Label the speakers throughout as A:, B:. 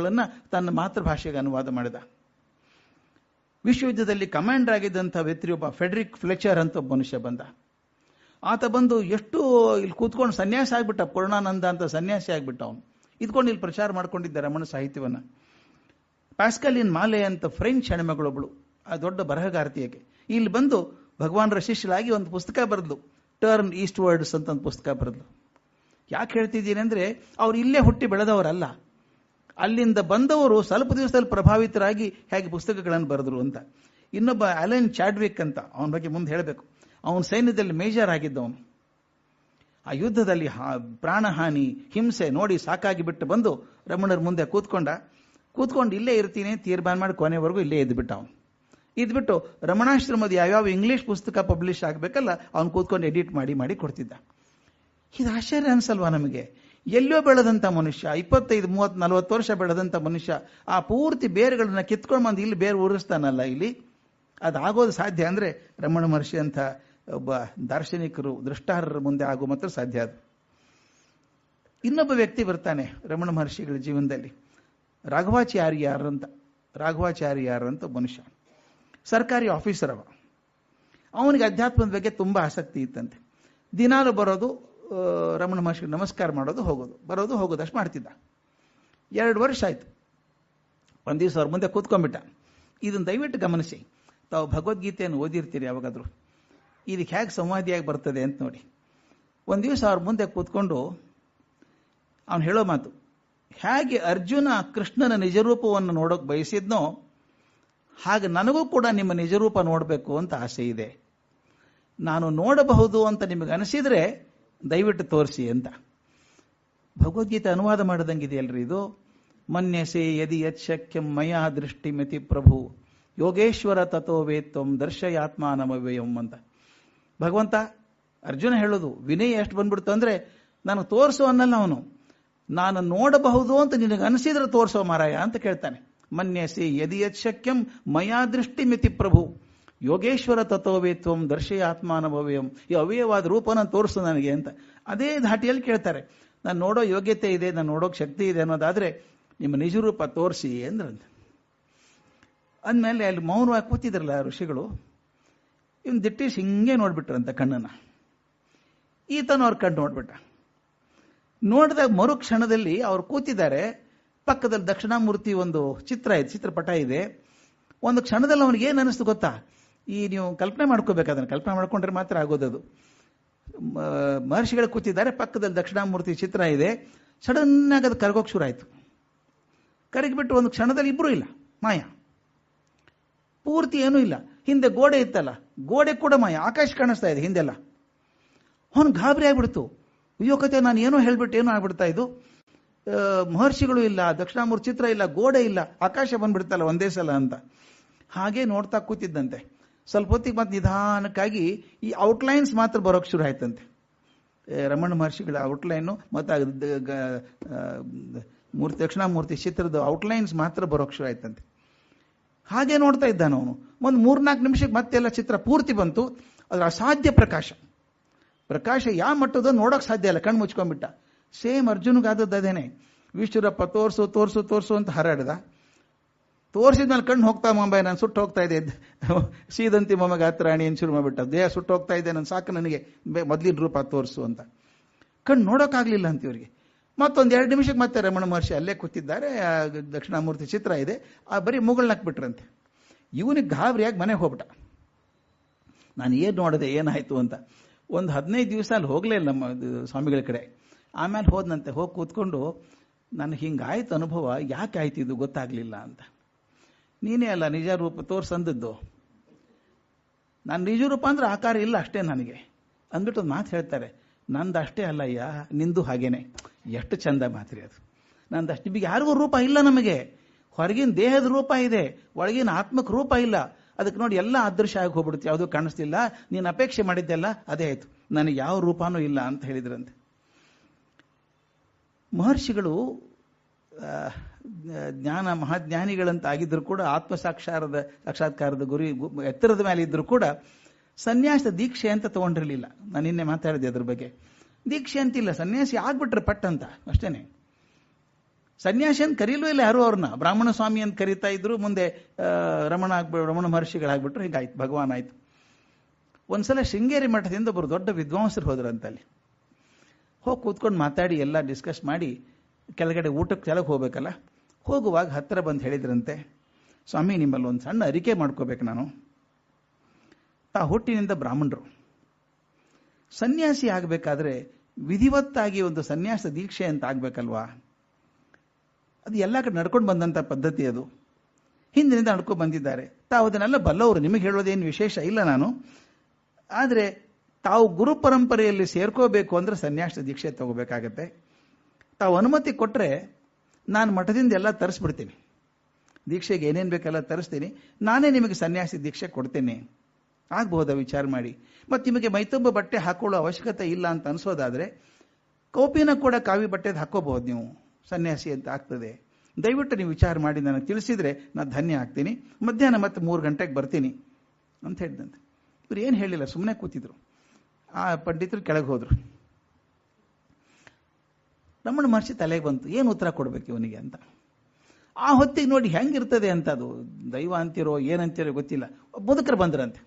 A: ಗಳನ್ನ ತನ್ನ ಮಾತೃಭಾಷೆಗೆ ಅನುವಾದ ಮಾಡಿದ. ವಿಶ್ವಯುದ್ಧದಲ್ಲಿ ಕಮಾಂಡರ್ ಆಗಿದ್ದಂಥ ವ್ಯಕ್ತಿಯೊಬ್ಬ ಫೆಡ್ರಿಕ್ ಫ್ಲೆಚರ್ ಅಂತ ಒಬ್ಬ ಮನುಷ್ಯ ಬಂದ. ಆತ ಬಂದು ಎಷ್ಟು ಇಲ್ಲಿ ಕೂತ್ಕೊಂಡು ಸನ್ಯಾಸಿ ಆಗ್ಬಿಟ್ಟ, ಪೂರ್ಣಾನಂದ ಅಂತ ಸನ್ಯಾಸಿ ಆಗ್ಬಿಟ್ಟ ಅವನು. ಇದ್ಕೊಂಡು ಇಲ್ಲಿ ಪ್ರಚಾರ ಮಾಡ್ಕೊಂಡಿದ್ದ ರಮಣ ಸಾಹಿತ್ಯವನ್ನ. ಪ್ಯಾಸ್ಕಲಿನ್ ಮಾಲೆ ಅಂತ ಫ್ರೆಂಚ್ ಹೆಣ್ಮಗಳೊಬ್ಳು, ಆ ದೊಡ್ಡ ಬರಹಗಾರ್ತಿಯಕ್ಕೆ ಇಲ್ಲಿ ಬಂದು ಭಗವಾನ್ ಶಿಷ್ಯಲಾಗಿ ಒಂದು ಪುಸ್ತಕ ಬರೆದ್ಲು ಟರ್ನ್ ಈಸ್ಟ್ ವರ್ಡ್ಸ್ ಅಂತ ಒಂದು ಪುಸ್ತಕ ಬರೆದ್ಲು. ಯಾಕೆ ಹೇಳ್ತಿದ್ದೀನಿ ಅಂದ್ರೆ, ಅವ್ರು ಇಲ್ಲೇ ಹುಟ್ಟಿ ಬೆಳೆದವರಲ್ಲ. ಅಲ್ಲಿಂದ ಬಂದವರು ಸ್ವಲ್ಪ ದಿವಸದಲ್ಲಿ ಪ್ರಭಾವಿತರಾಗಿ ಹೇಗೆ ಪುಸ್ತಕಗಳನ್ನು ಬರೆದ್ರು ಅಂತ. ಇನ್ನೊಬ್ಬ ಅಲೆನ್ ಚಾಡ್ವಿಕ್ ಅಂತ, ಅವನ ಬಗ್ಗೆ ಮುಂದೆ ಹೇಳಬೇಕು. ಅವನ ಸೈನ್ಯದಲ್ಲಿ ಮೇಜರ್ ಆಗಿದ್ದವನು. ಆ ಯುದ್ಧದಲ್ಲಿ ಪ್ರಾಣಹಾನಿ, ಹಿಂಸೆ ನೋಡಿ ಸಾಕಾಗಿ ಬಿಟ್ಟು ಬಂದು ರಮಣರ ಮುಂದೆ ಕೂತ್ಕೊಂಡ. ಕೂತ್ಕೊಂಡು ಇಲ್ಲೇ ಇರ್ತೀನಿ, ತೀರ್ಮಾನ ಮಾಡಿ ಕೊನೆವರೆಗೂ ಇಲ್ಲೇ ಇದ್ಬಿಟ್ಟ ಅವನು. ಇದ್ಬಿಟ್ಟು ರಮಣಾಶ್ರಮದ ಯಾವ್ಯಾವ ಇಂಗ್ಲಿಷ್ ಪುಸ್ತಕ ಪಬ್ಲಿಷ್ ಆಗಬೇಕಲ್ಲ, ಅವ್ನು ಕೂತ್ಕೊಂಡು ಎಡಿಟ್ ಮಾಡಿ ಮಾಡಿ ಕೊಡ್ತಿದ್ದ. ಇದು ಆಶ್ಚರ್ಯ ಅನ್ಸಲ್ವಾ ನಮಗೆ? ಎಲ್ಲೋ ಬೆಳೆದಂತ ಮನುಷ್ಯ, ಇಪ್ಪತ್ತೈದು ಮೂವತ್ ನಲವತ್ತು ವರ್ಷ ಬೆಳೆದಂತ ಮನುಷ್ಯ, ಆ ಪೂರ್ತಿ ಬೇರುಗಳನ್ನ ಕಿತ್ಕೊಂಡು ಬಂದು ಇಲ್ಲಿ ಬೇರು ಉರಿಸ್ತಾನಲ್ಲ ಇಲ್ಲಿ? ಅದಾಗೋದು ಸಾಧ್ಯ ಅಂದ್ರೆ ರಮಣ ಮಹರ್ಷಿ ಅಂತ ಒಬ್ಬ ದಾರ್ಶನಿಕರು ದೃಷ್ಟಾರರ ಮುಂದೆ ಆಗೋ ಮಾತ್ರ ಸಾಧ್ಯ ಅದು. ಇನ್ನೊಬ್ಬ ವ್ಯಕ್ತಿ ಬರ್ತಾನೆ ರಮಣ ಮಹರ್ಷಿಗಳ ಜೀವನದಲ್ಲಿ. ರಾಘವಾಚಾರ್ಯ ಅಂತ ರಾಘವಾಚಾರ್ಯ ಅಂತ ಮನುಷ್ಯ. ಸರ್ಕಾರಿ ಆಫೀಸರ್ ಅವ. ಅವನಿಗೆ ಅಧ್ಯಾತ್ಮದ ಬಗ್ಗೆ ತುಂಬಾ ಆಸಕ್ತಿ ಇತ್ತಂತೆ. ದಿನಾಲು ಬರೋದು ರಮಣ ಮಹರ್ಷಿಗೆ ನಮಸ್ಕಾರ ಮಾಡೋದು, ಹೋಗೋದು. ಬರೋದು, ಹೋಗೋದು, ಅಷ್ಟು ಮಾಡ್ತಿದ್ದ. ಎರಡು ವರ್ಷ ಆಯಿತು. ಒಂದು ದಿವಸ ಅವ್ರ ಮುಂದೆ ಕೂತ್ಕೊಂಡ್ಬಿಟ್ಟ. ಇದನ್ನು ದಯವಿಟ್ಟು ಗಮನಿಸಿ. ತಾವು ಭಗವದ್ಗೀತೆಯನ್ನು ಓದಿರ್ತೀರಿ ಯಾವಾಗಾದರೂ. ಇದಕ್ಕೆ ಹೇಗೆ ಸಂವಾದಿಯಾಗಿ ಬರ್ತದೆ ಅಂತ ನೋಡಿ. ಒಂದು ದಿವಸ ಅವ್ರ ಮುಂದೆ ಕೂತ್ಕೊಂಡು ಅವನು ಹೇಳೋ ಮಾತು. ಹೇಗೆ ಅರ್ಜುನ ಕೃಷ್ಣನ ನಿಜರೂಪವನ್ನು ನೋಡೋಕೆ ಬಯಸಿದ್ನೋ, ಹಾಗೆ ನನಗೂ ಕೂಡ ನಿಮ್ಮ ನಿಜರೂಪ ನೋಡಬೇಕು ಅಂತ ಆಸೆ ಇದೆ. ನಾನು ನೋಡಬಹುದು ಅಂತ ನಿಮಗೆ ಅನಿಸಿದ್ರೆ ದಯವಿಟ್ಟು ತೋರಿಸಿ ಅಂತ. ಭಗವದ್ಗೀತೆ ಅನುವಾದ ಮಾಡಿದಂಗಿದೆಯಲ್ರಿ ಇದು? ಮನ್ಯಸೆ ಯದಿ ಯತ್ ಶಕ್ಯಂ ಮಯಾ ದೃಷ್ಟಿ ಮಿತಿ ಪ್ರಭು. ಯೋಗೇಶ್ವರ ತಥೋ ವೇತ್ವಂ ದರ್ಶಯಾತ್ಮಾನಮವ್ಯಯಂ ಅಂತ. ಭಗವಂತ, ಅರ್ಜುನ ಹೇಳೋದು, ವಿನಯ ಎಷ್ಟು ಬಂದ್ಬಿಡ್ತು ಅಂದ್ರೆ ನಾನು ತೋರಿಸು ಅನ್ನಲ್ಲ ಅವನು. ನಾನು ನೋಡಬಹುದು ಅಂತ ನಿನಗೆ ಅನಿಸಿದ್ರೆ ತೋರಿಸೋ ಮಾರಾಯ ಅಂತ ಕೇಳ್ತಾನೆ. ಮನ್ಯಸಿ ಯದಿ ಯತ್ ಶಕ್ಯಂ ಮಯಾ ದೃಷ್ಟಿ ಮಿತಿ ಪ್ರಭು. ಯೋಗೇಶ್ವರ ತತ್ವವೇತ್ವಂ ದರ್ಶಯಾತ್ಮಾನಭವ್ಯಂ. ಈ ಅವ್ಯಯವಾದ ರೂಪನ ತೋರಿಸು ನನಗೆ ಅಂತ. ಅದೇ ಧಾಟಿಯಲ್ಲಿ ಕೇಳ್ತಾರೆ. ನಾನು ನೋಡೋ ಯೋಗ್ಯತೆ ಇದೆ, ನಾನು ನೋಡೋಕೆ ಶಕ್ತಿ ಇದೆ ಅನ್ನೋದಾದ್ರೆ ನಿಮ್ಮ ನಿಜ ರೂಪ ತೋರಿಸಿ ಅಂದ್ರಂತೆ. ಅಂದಮೇಲೆ ಅಲ್ಲಿ ಮೌನವಾಗಿ ಕೂತಿದ್ರಲ್ಲ ಋಷಿಗಳು. ಇವನು ದಿಟ್ಟಿಸಿ ಹಿಂಗೆ ನೋಡ್ಬಿಟ್ರಂತ ಕಣ್ಣನ್ನ. ಈತನ ಅವ್ರ ಕಣ್ಣು ನೋಡ್ಬಿಟ್ಟ. ನೋಡಿದಾಗ ಮರು ಕ್ಷಣದಲ್ಲಿ ಅವ್ರು ಕೂತಿದ್ದಾರೆ. ಪಕ್ಕದಲ್ಲಿ ದಕ್ಷಿಣಾಮೂರ್ತಿ ಒಂದು ಚಿತ್ರ ಇದೆ, ಚಿತ್ರಪಟ ಇದೆ. ಒಂದು ಕ್ಷಣದಲ್ಲಿ ಅವನಿಗೆ ಏನು ಅನಿಸ್ತು ಗೊತ್ತಾ? ಈ ನೀವು ಕಲ್ಪನೆ ಮಾಡ್ಕೋಬೇಕು ಅದನ್ನು. ಕಲ್ಪನೆ ಮಾಡ್ಕೊಂಡ್ರೆ ಮಾತ್ರ ಆಗೋದದು ಮಹರ್ಷಿಗಳು ಕೂತಿದ್ದಾರೆ, ಪಕ್ಕದಲ್ಲಿ ದಕ್ಷಿಣಾಮೂರ್ತಿ ಚಿತ್ರ ಇದೆ. ಸಡನ್ ಆಗಿ ಅದು ಕರಗೋಕೆ ಶುರು ಆಯ್ತು ಕರಗಿಬಿಟ್ಟು ಒಂದು ಕ್ಷಣದಲ್ಲಿ ಇಬ್ಬರೂ ಇಲ್ಲ, ಮಾಯ. ಪೂರ್ತಿ ಏನೂ ಇಲ್ಲ. ಹಿಂದೆ ಗೋಡೆ ಇತ್ತಲ್ಲ, ಗೋಡೆ ಕೂಡ ಮಾಯ. ಆಕಾಶ ಕಾಣಿಸ್ತಾ ಇದೆ ಹಿಂದೆಲ್ಲ. ಅವನು ಗಾಬರಿ ಆಗ್ಬಿಡ್ತು. ಅಯ್ಯೋ ಕತೆ, ನಾನು ಏನೋ ಹೇಳ್ಬಿಟ್ಟು ಏನೋ ಆಗ್ಬಿಡ್ತಾ ಇದು ಮಹರ್ಷಿಗಳು ಇಲ್ಲ, ದಕ್ಷಿಣಾಮೂರ್ತಿ ಚಿತ್ರ ಇಲ್ಲ, ಗೋಡೆ ಇಲ್ಲ, ಆಕಾಶ ಬಂದ್ಬಿಡ್ತಲ್ಲ ಒಂದೇ ಸಲ ಅಂತ. ಹಾಗೆ ನೋಡ್ತಾ ಕೂತಿದ್ದಂತೆ. ಸ್ವಲ್ಪ ಹೊತ್ತಿಗೆ ಮತ್ತೆ ನಿಧಾನಕ್ಕಾಗಿ ಈ ಔಟ್ಲೈನ್ಸ್ ಮಾತ್ರ ಬರೋಕ್ ಶುರು ಆಯ್ತಂತೆ. ರಮಣ ಮಹರ್ಷಿಗಳ ಔಟ್ಲೈನು ಮತ್ತು ಮೂರ್ತಿ, ದಕ್ಷಿಣಾಮೂರ್ತಿ ಚಿತ್ರದ ಔಟ್ಲೈನ್ಸ್ ಮಾತ್ರ ಬರೋಕ್ ಶುರು ಆಯ್ತಂತೆ. ಹಾಗೆ ನೋಡ್ತಾ ಇದ್ದಾನ ಅವನು. ಒಂದು ಮೂರ್ನಾಲ್ಕು ನಿಮಿಷಕ್ಕೆ ಮತ್ತೆಲ್ಲ ಚಿತ್ರ ಪೂರ್ತಿ ಬಂತು. ಅದರ ಅಸಾಧ್ಯ ಪ್ರಕಾಶ. ಪ್ರಕಾಶ ಯಾವ ಮಟ್ಟದ ನೋಡೋಕೆ ಸಾಧ್ಯ ಇಲ್ಲ ಕಣ್ಣು ಮುಚ್ಕೊಂಡ್ಬಿಟ್ಟ. ಸೇಮ್ ಅರ್ಜುನ್ಗಾದದ್ದು ಅದೇನೆ. ವಿಶ್ವರಪ್ಪ ತೋರ್ಸು ತೋರ್ಸು ತೋರ್ಸು ಅಂತ ಹರಾಡ್ದ. ತೋರಿಸಿದ್ಮೇಲೆ ಕಣ್ಣು ಹೋಗ್ತಾ ಮುಂಬೈ, ನಾನು ಸುಟ್ಟು ಹೋಗ್ತಾ ಇದೆ ಸೀದಂತಿ ಮೊಮ್ಮಗೆ ಹತ್ರಾಣಿ ಏನು ಶುರು ಮಾಡಿಬಿಟ್ಟ. ದೇಹ ಸುಟ್ಟು ಹೋಗ್ತಾ ಇದೆ ನಾನು ಸಾಕು ನನಗೆ. ಮೊದಲಿನ ರೂಪ ತೋರಿಸು ಅಂತ. ಕಣ್ಣು ನೋಡೋಕ್ಕಾಗಲಿಲ್ಲ ಅಂತ ಇವರಿಗೆ. ಮತ್ತೊಂದು ಎರಡು ನಿಮಿಷಕ್ಕೆ ಮತ್ತೆ ರಮಣ ಮಹರ್ಷಿ ಅಲ್ಲೇ ಕೂತಿದ್ದಾರೆ. ದಕ್ಷಿಣಾಮೂರ್ತಿ ಚಿತ್ರ ಇದೆ. ಆ ಬರೀ ಮುಗಳನ್ನ ಬಿಟ್ರಂತೆ. ಇವನಿಗೆ ಗಾಬರಿಯಾಗಿ ಮನೆಗೆ ಹೋಗ್ಬಿಟ್ಟ. ನಾನು ಏನು ನೋಡಿದೆ, ಏನಾಯ್ತು ಅಂತ. ಒಂದು ಹದಿನೈದು ದಿವಸ ಅಲ್ಲಿ ಹೋಗಲೇ ಇಲ್ಲ ನಮ್ಮ ಸ್ವಾಮಿಗಳ ಕಡೆ. ಆಮೇಲೆ ಹೋದ್ನಂತೆ. ಹೋಗಿ ಕೂತ್ಕೊಂಡು, ನನಗೆ ಹಿಂಗಾಯ್ತು ಅನುಭವ. ಯಾಕೆ ಆಯ್ತು ಇದು ಗೊತ್ತಾಗಲಿಲ್ಲ ಅಂತ. ನೀನೇ ಅಲ್ಲ ನಿಜ ರೂಪ ತೋರ್ಸಂದದ್ದು. ನಾನು ನಿಜ ರೂಪ ಅಂದ್ರೆ ಆಕಾರ ಇಲ್ಲ ಅಷ್ಟೇ ನನಗೆ. ಅಂದ್ಬಿಟ್ಟು ಮಾತು ಹೇಳ್ತಾರೆ ನಂದು ಅಷ್ಟೇ ಅಲ್ಲ ಅಯ್ಯ ನಿಂದು ಹಾಗೇನೆ. ಎಷ್ಟು ಚಂದ ಮಾತ್ರಿ ಅದು. ನಂದು ಅಷ್ಟು ನಿಮಗೆ ಯಾರಿಗೂ ರೂಪ ಇಲ್ಲ ನಮಗೆ. ಹೊರಗಿನ ದೇಹದ ರೂಪ ಇದೆ, ಒಳಗಿನ ಆತ್ಮಕ್ ರೂಪ ಇಲ್ಲ. ಅದಕ್ಕೆ ನೋಡಿ ಎಲ್ಲ ಅದೃಶ್ಯ ಆಗಿ ಹೋಗ್ಬಿಡುತ್ತೆ. ಯಾವುದೂ ಕಾಣಿಸ್ತಿಲ್ಲ, ನೀನು ಅಪೇಕ್ಷೆ ಮಾಡಿದ್ದೆಲ್ಲ ಅದೇ ಆಯ್ತು. ನನಗೆ ಯಾವ ರೂಪಾನೂ ಇಲ್ಲ ಅಂತ ಹೇಳಿದ್ರಂತೆ. ಮಹರ್ಷಿಗಳು ಜ್ಞಾನ ಮಹಾಜ್ಞಾನಿಗಳಂತ ಆಗಿದ್ರು ಕೂಡ ಆತ್ಮ ಸಾಕ್ಷಾರದ ಸಾಕ್ಷಾತ್ಕಾರದ ಗುರಿ ಎತ್ತರದ ಮೇಲೆ ಇದ್ರು ಕೂಡ ಸನ್ಯಾಸ ದೀಕ್ಷೆ ಅಂತ ತಗೊಂಡಿರಲಿಲ್ಲ. ನಾನು ನಿನ್ನೆ ಮಾತಾಡಿದೆ ಅದ್ರ ಬಗ್ಗೆ. ದೀಕ್ಷೆ ಅಂತಿಲ್ಲ, ಸನ್ಯಾಸಿ ಆಗ್ಬಿಟ್ರೆ ಪಟ್ ಅಂತ ಅಷ್ಟೇನೆ. ಸನ್ಯಾಸಿ ಅಂತ ಕರೀಲೂ ಇಲ್ಲ ಯಾರು ಅವ್ರನ್ನ. ಬ್ರಾಹ್ಮಣ ಸ್ವಾಮಿ ಅಂತ ಕರೀತಾ ಇದ್ರು, ಮುಂದೆ ರಮಣ ಆಗ್ಬಿ ರಮಣ ಮಹರ್ಷಿಗಳಾಗ್ಬಿಟ್ರು, ಹೀಗಾಯ್ತು, ಭಗವಾನ್ ಆಯ್ತು. ಒಂದ್ಸಲ ಶೃಂಗೇರಿ ಮಠದಿಂದ ಒಬ್ಬರು ದೊಡ್ಡ ವಿದ್ವಾಂಸರು ಹೋದ್ರಂತ ಅಲ್ಲಿ ಹೋಗಿ ಕೂತ್ಕೊಂಡು ಮಾತಾಡಿ, ಎಲ್ಲ ಡಿಸ್ಕಸ್ ಮಾಡಿ ಕೆಳಗಡೆ ಊಟಕ್ಕೆ ಕೆಳಗೆ ಹೋಗ್ಬೇಕಲ್ಲ? ಹೋಗುವಾಗ ಹತ್ತಿರ ಬಂದು ಹೇಳಿದ್ರಂತೆ, ಸ್ವಾಮಿ, ನಿಮ್ಮಲ್ಲಿ ಒಂದು ಸಣ್ಣ ಅರಿಕೆ ಮಾಡ್ಕೋಬೇಕು ನಾನು. ತಾ ಹುಟ್ಟಿನಿಂದ ಬ್ರಾಹ್ಮಣರು. ಸನ್ಯಾಸಿ ಆಗಬೇಕಾದ್ರೆ ವಿಧಿವತ್ತಾಗಿ ಒಂದು ಸನ್ಯಾಸ ದೀಕ್ಷೆ ಅಂತ ಆಗಬೇಕಲ್ವಾ? ಅದು ಎಲ್ಲ ಕಡೆ ನಡ್ಕೊಂಡು ಬಂದಂಥ ಪದ್ಧತಿ ಅದು. ಹಿಂದಿನಿಂದ ನಡ್ಕೊಂಡು ಬಂದಿದ್ದಾರೆ. ತಾವು ಅದನ್ನೆಲ್ಲ ಬಲ್ಲವರು, ನಿಮಗೆ ಹೇಳೋದೇನು ವಿಶೇಷ ಇಲ್ಲ ನಾನು. ಆದರೆ ತಾವು ಗುರು ಪರಂಪರೆಯಲ್ಲಿ ಸೇರ್ಕೋಬೇಕು ಅಂದ್ರೆ ಸನ್ಯಾಸ ದೀಕ್ಷೆ ತಗೋಬೇಕಾಗತ್ತೆ. ತಾವು ಅನುಮತಿ ಕೊಟ್ಟರೆ ನಾನು ಮಠದಿಂದ ಎಲ್ಲ ತರಿಸ್ಬಿಡ್ತೀನಿ. ದೀಕ್ಷೆಗೆ ಏನೇನು ಬೇಕೆಲ್ಲ ತರಿಸ್ತೀನಿ. ನಾನೇ ನಿಮಗೆ ಸನ್ಯಾಸಿ ದೀಕ್ಷೆ ಕೊಡ್ತೇನೆ. ಆಗ್ಬಹುದಾ ವಿಚಾರ ಮಾಡಿ. ಮತ್ತು ನಿಮಗೆ ಮೈತುಂಬ ಬಟ್ಟೆ ಹಾಕೊಳ್ಳೋ ಅವಶ್ಯಕತೆ ಇಲ್ಲ ಅಂತ ಅನಿಸೋದಾದರೆ ಕೌಪಿನ ಕೂಡ ಕಾವಿ ಬಟ್ಟೆದು ಹಾಕೋಬಹುದು ನೀವು. ಸನ್ಯಾಸಿ ಅಂತ ಆಗ್ತದೆ. ದಯವಿಟ್ಟು ನೀವು ವಿಚಾರ ಮಾಡಿ ನನಗೆ ತಿಳಿಸಿದ್ರೆ ನಾನು ಧನ್ಯ ಆಗ್ತೀನಿ. ಮಧ್ಯಾಹ್ನ ಮತ್ತೆ ಮೂರು ಗಂಟೆಗೆ ಬರ್ತೀನಿ ಅಂತ ಹೇಳಿದಂತೆ. ಇವ್ರು ಏನು ಹೇಳಿಲ್ಲ ಸುಮ್ಮನೆ ಕೂತಿದ್ರು. ಆ ಪಂಡಿತರು ಕೆಳಗೆ ಹೋದ್ರು. ರಮಣ ಮಹರ್ಷಿ ತಲೆಗೆ ಬಂತು. ಏನು ಉತ್ತರ ಕೊಡ್ಬೇಕು ಇವನಿಗೆ ಅಂತ? ಆ ಹೊತ್ತಿಗೆ ನೋಡಿ ಹೆಂಗಿರ್ತದೆ ಅಂತ ಅದು ದೈವ ಅಂತಿರೋ ಏನಂತಿರೋ ಗೊತ್ತಿಲ್ಲ. ಮುದುಕರು ಬಂದ್ರಂತೆ.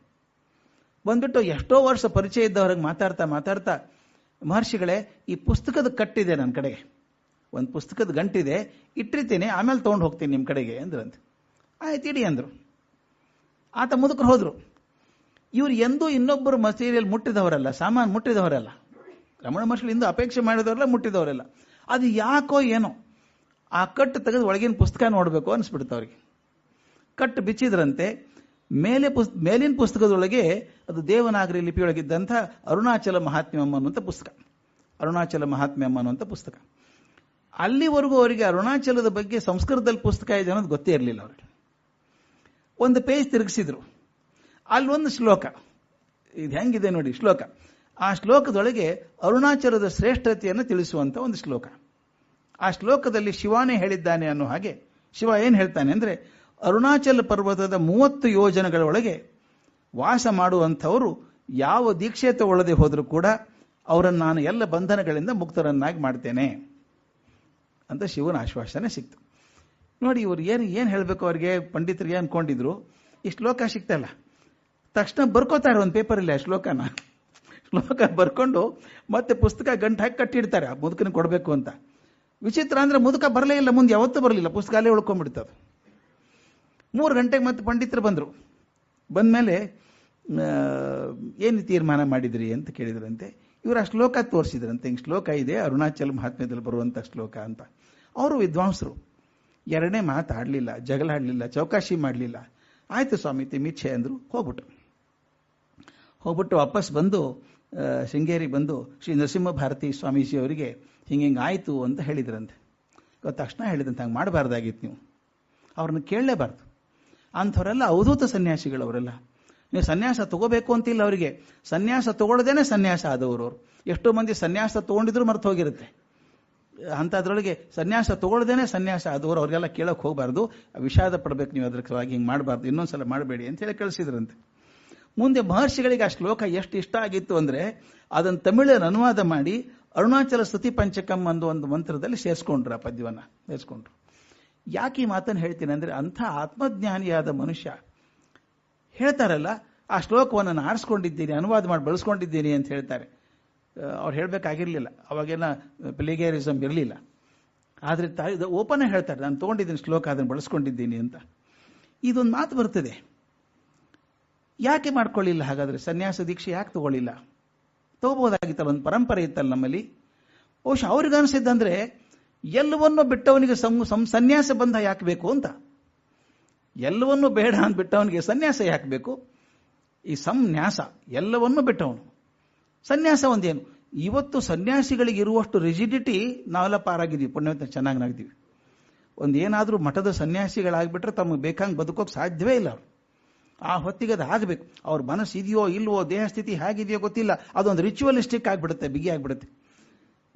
A: ಬಂದ್ಬಿಟ್ಟು ಎಷ್ಟೋ ವರ್ಷ ಪರಿಚಯ ಇದ್ದವ್ರಿಗೆ ಮಾತಾಡ್ತಾ ಮಾತಾಡ್ತಾ, ಮಹರ್ಷಿಗಳೇ, ಈ ಪುಸ್ತಕದ ಕಟ್ಟಿದೆ ನನ್ನ ಕಡೆಗೆ. ಒಂದು ಪುಸ್ತಕದ ಗಂಟಿದೆ, ಇಟ್ಟಿರ್ತೀನಿ, ಆಮೇಲೆ ತೊಗೊಂಡು ಹೋಗ್ತೀನಿ ನಿಮ್ಮ ಕಡೆಗೆ ಅಂದ್ರಂತೆ. ಆಯ್ತು, ಇಡಿ ಅಂದರು. ಆತ ಮುದುಕರು ಹೋದರು. ಇವರು ಎಂದೂ ಇನ್ನೊಬ್ಬರು ಮಸೀರಿಯಲ್ಲಿ ಮುಟ್ಟಿದವರಲ್ಲ, ಸಾಮಾನು ಮುಟ್ಟಿದವರಲ್ಲ. ರಮಣ ಮಹರ್ಷಿಗಳಿಂದ ಅಪೇಕ್ಷೆ ಮಾಡಿದವರಲ್ಲ ಮುಟ್ಟಿದವರಲ್ಲ. ಅದು ಯಾಕೋ ಏನೋ. ಆ ಕಟ್ಟು ತೆಗೆದು ಒಳಗಿನ ಪುಸ್ತಕ ನೋಡಬೇಕು ಅನಿಸ್ಬಿಡುತ್ತೆ ಅವ್ರಿಗೆ. ಕಟ್ಟು ಬಿಚ್ಚಿದ್ರಂತೆ, ಮೇಲೆ ಪುಸ್, ಮೇಲಿನ ಪುಸ್ತಕದೊಳಗೆ ಅದು ದೇವನಾಗರಿ ಲಿಪಿಯೊಳಗಿದ್ದಂಥ ಅರುಣಾಚಲ ಮಹಾತ್ಮ್ಯಂ ಅನ್ನುವಂಥ ಪುಸ್ತಕ. ಅರುಣಾಚಲ ಮಹಾತ್ಮ್ಯಂ ಅನ್ನುವಂಥ ಪುಸ್ತಕ. ಅಲ್ಲಿವರೆಗೂ ಅವರಿಗೆ ಅರುಣಾಚಲದ ಬಗ್ಗೆ ಸಂಸ್ಕೃತದಲ್ಲಿ ಪುಸ್ತಕ ಇದೆ ಅನ್ನೋದು ಗೊತ್ತೇ ಇರಲಿಲ್ಲ ಅವರಿಗೆ. ಒಂದು ಪೇಜ್ ತಿರುಗಿಸಿದ್ರು. ಅಲ್ಲೊಂದು ಶ್ಲೋಕ. ಇದು ಹೆಂಗಿದೆ ನೋಡಿ ಶ್ಲೋಕ. ಆ ಶ್ಲೋಕದೊಳಗೆ ಅರುಣಾಚಲದ ಶ್ರೇಷ್ಠತೆಯನ್ನು ತಿಳಿಸುವಂತ ಒಂದು ಶ್ಲೋಕ. ಆ ಶ್ಲೋಕದಲ್ಲಿ ಶಿವಾನೇ ಹೇಳಿದ್ದಾನೆ ಅನ್ನೋ ಹಾಗೆ ಶಿವ ಏನು ಹೇಳ್ತಾನೆ ಅಂದ್ರೆ, ಅರುಣಾಚಲ ಪರ್ವತದ ಮೂವತ್ತು ಯೋಜನೆಗಳ ಒಳಗೆ ವಾಸ ಮಾಡುವಂಥವರು ಯಾವ ದೀಕ್ಷೆ ತಗೊಳ್ಳದೆ ಹೋದರೂ ಕೂಡ ಅವರನ್ನು ನಾನು ಎಲ್ಲ ಬಂಧನಗಳಿಂದ ಮುಕ್ತರನ್ನಾಗಿ ಮಾಡ್ತೇನೆ ಅಂತ ಶಿವನ ಆಶ್ವಾಸನೆ ಸಿಕ್ತು. ನೋಡಿ ಇವರು ಏನು ಏನು ಹೇಳಬೇಕು ಅವ್ರಿಗೆ? ಪಂಡಿತರಿಗೆ ಅನ್ಕೊಂಡಿದ್ರು? ಈ ಶ್ಲೋಕ ಸಿಕ್ತಲ್ಲ. ತಕ್ಷಣ ಬರ್ಕೋತಾರೆ ಒಂದು ಪೇಪರಲ್ಲಿ ಆ ಶ್ಲೋಕನ. ಶ್ಲೋಕ ಬರ್ಕೊಂಡು ಮತ್ತೆ ಪುಸ್ತಕ ಗಂಟು ಹಾಕಿ ಕಟ್ಟಿಡ್ತಾರೆ, ಆ ಮುದುಕನ ಕೊಡಬೇಕು ಅಂತ. ವಿಚಿತ್ರ ಅಂದ್ರೆ ಮುದುಕ ಬರಲೇ ಇಲ್ಲ ಮುಂದೆ, ಯಾವತ್ತೂ ಬರಲಿಲ್ಲ, ಪುಸ್ತಕ ಅಲ್ಲೇ ಉಳ್ಕೊಂಡ್ಬಿಡ್ತದೆ. ಮೂರು ಗಂಟೆಗೆ ಮತ್ತೆ ಪಂಡಿತರು ಬಂದರು. ಬಂದಮೇಲೆ ಏನು ತೀರ್ಮಾನ ಮಾಡಿದ್ರಿ ಅಂತ ಕೇಳಿದ್ರಂತೆ, ಇವರು ಆ ಶ್ಲೋಕ ತೋರಿಸಿದ್ರಂತೆ, ಹಿಂಗೆ ಶ್ಲೋಕ ಇದೆ, ಅರುಣಾಚಲ ಮಹಾತ್ಮ್ಯದಲ್ಲಿ ಬರುವಂಥ ಶ್ಲೋಕ ಅಂತ. ಅವರು ವಿದ್ವಾಂಸರು. ಎರಡನೇ ಮಾತಾಡಲಿಲ್ಲ ಜಗಳ ಆಡಲಿಲ್ಲ, ಚೌಕಾಶಿ ಮಾಡಲಿಲ್ಲ. ಆಯ್ತು ಸ್ವಾಮಿ ತಿಮಿಚ್ಛೆ ಅಂದರು, ಹೋಗ್ಬಿಟ್ರು. ಹೋಗ್ಬಿಟ್ಟು ವಾಪಸ್ ಬಂದು ಶೃಂಗೇರಿ ಬಂದು ಶ್ರೀ ನರಸಿಂಹ ಭಾರತಿ ಸ್ವಾಮೀಜಿ ಅವರಿಗೆ ಹಿಂಗೆ ಹಿಂಗೆ ಆಯಿತು ಅಂತ ಹೇಳಿದ್ರಂತೆ. ಇವತ್ತು ತಕ್ಷಣ ಹೇಳಿದಂತೆ ಹಂಗೆ ಮಾಡಬಾರ್ದಾಗಿತ್ತು ನೀವು. ಅವ್ರನ್ನ ಕೇಳಲೇಬಾರ್ದು. ಅಂಥವರೆಲ್ಲ ಅವಧೂತ ಸನ್ಯಾಸಿಗಳು ಅವರೆಲ್ಲ ನೀವು ಸನ್ಯಾಸ ತಗೋಬೇಕು ಅಂತಿಲ್ಲ ಅವರಿಗೆ. ಸನ್ಯಾಸ ತಗೊಳ್ಳದೇನೆ ಸನ್ಯಾಸ ಆದವರು ಅವರು. ಎಷ್ಟೋ ಮಂದಿ ಸನ್ಯಾಸ ತಗೊಂಡಿದ್ರು ಮರ್ತು ಹೋಗಿರುತ್ತೆ. ಅಂಥದ್ರೊಳಗೆ ಸನ್ಯಾಸ ತಗೊಳ್ಳದೇನೆ ಸನ್ಯಾಸ ಆದವರು ಅವರಿಗೆಲ್ಲ ಕೇಳೋಕೆ ಹೋಗಬಾರ್ದು. ವಿಷಾದ ಪಡಬೇಕು ನೀವು ಸಲುವಾಗಿ ಹಿಂಗೆ ಮಾಡಬಾರ್ದು. ಇನ್ನೊಂದ್ಸಲ ಮಾಡಬೇಡಿ ಅಂತ ಹೇಳಿ ಕಳಿಸಿದ್ರಂತೆ. ಮುಂದೆ ಮಹರ್ಷಿಗಳಿಗೆ ಆ ಶ್ಲೋಕ ಎಷ್ಟು ಇಷ್ಟ ಆಗಿತ್ತು ಅಂದ್ರೆ ಅದನ್ನು ತಮಿಳನ್ನು ಅನುವಾದ ಮಾಡಿ ಅರುಣಾಚಲ ಸ್ತುತಿ ಪಂಚಕಂ ಅಂದು ಒಂದು ಮಂತ್ರದಲ್ಲಿ ಸೇರಿಸ್ಕೊಂಡ್ರು ಆ ಪದ್ಯವನ್ನ, ಸೇರಿಸ್ಕೊಂಡ್ರು. ಯಾಕೆ ಈ ಮಾತನ್ನು ಹೇಳ್ತೀನಿ ಅಂದ್ರೆ ಅಂಥ ಆತ್ಮಜ್ಞಾನಿಯಾದ ಮನುಷ್ಯ ಹೇಳ್ತಾರಲ್ಲ, ಆ ಶ್ಲೋಕವನ್ನು ನಾನು ಆರಿಸ್ಕೊಂಡಿದ್ದೀನಿ, ಅನುವಾದ ಮಾಡಿ ಬಳಸ್ಕೊಂಡಿದ್ದೀನಿ ಅಂತ ಹೇಳ್ತಾರೆ. ಅವ್ರು ಹೇಳಬೇಕಾಗಿರಲಿಲ್ಲ. ಅವಾಗೇನ ಪ್ಲೇಗೇರಿಸಮ್ ಇರಲಿಲ್ಲ. ಆದರೆ ತಾಯಿ ಓಪನ್ ಹೇಳ್ತಾರೆ, ನಾನು ತೊಗೊಂಡಿದ್ದೀನಿ ಶ್ಲೋಕ, ಅದನ್ನು ಬಳಸ್ಕೊಂಡಿದ್ದೀನಿ ಅಂತ. ಇದೊಂದು ಮಾತು ಬರ್ತದೆ. ಯಾಕೆ ಮಾಡ್ಕೊಳ್ಳಿಲ್ಲ? ಹಾಗಾದ್ರೆ ಸನ್ಯಾಸ ದೀಕ್ಷೆ ಯಾಕೆ ತಗೊಳ್ಳಿಲ್ಲ? ತಗೋಬಹುದಾಗಿತ್ತಲ್ಲ, ಒಂದು ಪರಂಪರೆ ಇತ್ತಲ್ಲ ನಮ್ಮಲ್ಲಿ. ಬಹುಶಃ ಅವ್ರಿಗೆ ಅನಿಸಿದ್ದಂದ್ರೆ ಎಲ್ಲವನ್ನೂ ಬಿಟ್ಟವನಿಗೆ ಸಂ ಸನ್ಯಾಸ ಬಂಧ ಯಾಕೆ ಬೇಕು ಅಂತ. ಎಲ್ಲವನ್ನೂ ಬೇಡ ಅಂತ ಬಿಟ್ಟವನಿಗೆ ಸನ್ಯಾಸ ಯಾಕೆ ಬೇಕು? ಈ ಸಂನ್ಯಾಸ, ಎಲ್ಲವನ್ನೂ ಬಿಟ್ಟವನು. ಸನ್ಯಾಸ ಒಂದೇನು? ಇವತ್ತು ಸನ್ಯಾಸಿಗಳಿಗೆ ಇರುವಷ್ಟು ರಿಜಿಡಿಟಿ ನಾವೆಲ್ಲ ಪಾರಾಗಿದ್ದೀವಿ. ಪುಣ್ಯವಂತ ಚೆನ್ನಾಗಿ ನಾಗಿದ್ದೀವಿ ಒಂದು ಏನಾದರೂ ಮಠದ ಸನ್ಯಾಸಿಗಳಾಗಿಬಿಟ್ರೆ ತಮಗೆ ಬೇಕಂಗೆ ಬದುಕೋಕೆ ಸಾಧ್ಯವೇ ಇಲ್ಲ. ಅವ್ರು ಆ ಹೊತ್ತಿಗೆ ಅದು ಆಗಬೇಕು ಅವ್ರ ಮನಸ್ಸು ಇದೆಯೋ ಇಲ್ವೋ, ದೇಹ ಸ್ಥಿತಿ ಹೇಗಿದೆಯೋ ಗೊತ್ತಿಲ್ಲ. ಅದೊಂದು ರಿಚುವಲಿಸ್ಟಿಕ್ ಆಗಿಬಿಡುತ್ತೆ, ಬಿಗಿ ಆಗಿಬಿಡುತ್ತೆ.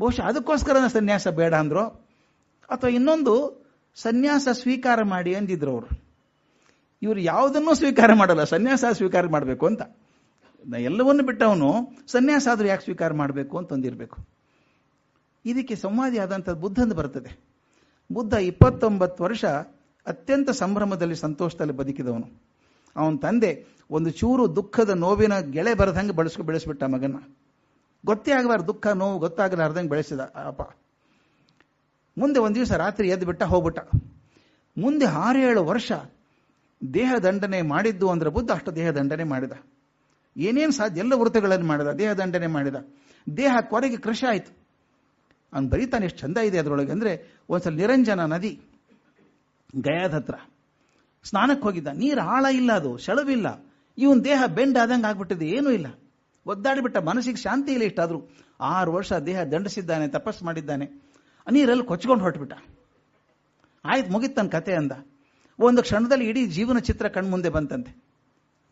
A: ಬಹುಶಃ ಅದಕ್ಕೋಸ್ಕರ ಸನ್ಯಾಸ ಬೇಡ ಅಂದ್ರು? ಅಥವಾ ಇನ್ನೊಂದು, ಸನ್ಯಾಸ ಸ್ವೀಕಾರ ಮಾಡಿ ಅಂದಿದ್ರು ಅವರು. ಇವರು ಯಾವುದನ್ನೂ ಸ್ವೀಕಾರ ಮಾಡಲ್ಲ, ಸನ್ಯಾಸ ಸ್ವೀಕಾರ ಮಾಡಬೇಕು ಅಂತ. ಎಲ್ಲವನ್ನು ಬಿಟ್ಟವನು, ಸನ್ಯಾಸ ಆದರೂ ಯಾಕೆ ಸ್ವೀಕಾರ ಮಾಡಬೇಕು ಅಂತ ಒಂದಿರಬೇಕು. ಇದಕ್ಕೆ ಸಂವಾದಿ ಆದಂಥದ್ದು ಬುದ್ಧಂದು ಬರ್ತದೆ. ಬುದ್ಧ ಇಪ್ಪತ್ತೊಂಬತ್ತು ವರ್ಷ ಅತ್ಯಂತ ಸಂಭ್ರಮದಲ್ಲಿ ಸಂತೋಷದಲ್ಲಿ ಬದುಕಿದವನು. ಅವನ ತಂದೆ ಒಂದು ಚೂರು ದುಃಖದ ನೋವಿನ ಗೆಳೆ ಬರದಂಗೆ ಬಳಸ್ಕೊ ಬೆಳೆಸ್ಬಿಟ್ಟ ಮಗನ ಗೊತ್ತೇ ಆಗಬಾರ್ದು, ದುಃಖ, ನೋವು ಗೊತ್ತಾಗಲಾರ್ದಂಗೆ ಬೆಳೆಸಿದ ಅಪ್ಪ. ಮುಂದೆ ಒಂದು ದಿವಸ ರಾತ್ರಿ ಎದ್ದು ಬಿಟ್ಟ ಹೋಗ್ಬಿಟ್ಟ. ಮುಂದೆ ಆರೇಳು ವರ್ಷ ದೇಹ ದಂಡನೆ ಮಾಡಿದ್ದು ಅಂದ್ರೆ ಬುದ್ಧ ಅಷ್ಟು ದೇಹ ದಂಡನೆ ಮಾಡಿದ. ಏನೇನು ಸಾಧ್ಯ, ಎಲ್ಲ ವೃತ್ತಗಳನ್ನು ಮಾಡಿದ, ದೇಹ ದಂಡನೆ ಮಾಡಿದ. ದೇಹ ಕೊರೆಗೆ ಕೃಷಿ ಆಯಿತು. ಅವ್ನು ಬರೀತಾನೆ, ಎಷ್ಟು ಚಂದ ಇದೆ ಅದರೊಳಗೆ. ಅಂದರೆ ಒಂದ್ಸಲ ನಿರಂಜನ ನದಿ ಗಯಾದ ಹತ್ರ ಸ್ನಾನಕ್ಕೆ ಹೋಗಿದ್ದ. ನೀರು ಆಳ ಇಲ್ಲ ಅದು, ಶಳವಿಲ್ಲ. ಇವನ್ ದೇಹ ಬೆಂಡ್ ಆದಂಗೆ ಆಗ್ಬಿಟ್ಟಿದೆ, ಏನೂ ಇಲ್ಲ. ಒದ್ದಾಡಿಬಿಟ್ಟ ಮನಸ್ಸಿಗೆ ಶಾಂತಿ ಇಲ್ಲ ಇಷ್ಟಾದ್ರು. ಆರು ವರ್ಷ ದೇಹ ದಂಡಿಸಿದ್ದಾನೆ ತಪಸ್ ಮಾಡಿದ್ದಾನೆ. ನೀರಲ್ಲಿ ಕೊಚ್ಕೊಂಡು ಹೊರಟ್ಬಿಟ್ಟ. ಆಯ್ತು ಮುಗಿತ್ ತನ್ನ ಕತೆ ಅಂದ. ಒಂದು ಕ್ಷಣದಲ್ಲಿ ಇಡೀ ಜೀವನ ಚಿತ್ರ ಕಣ್ಮುಂದೆ ಬಂತಂತೆ.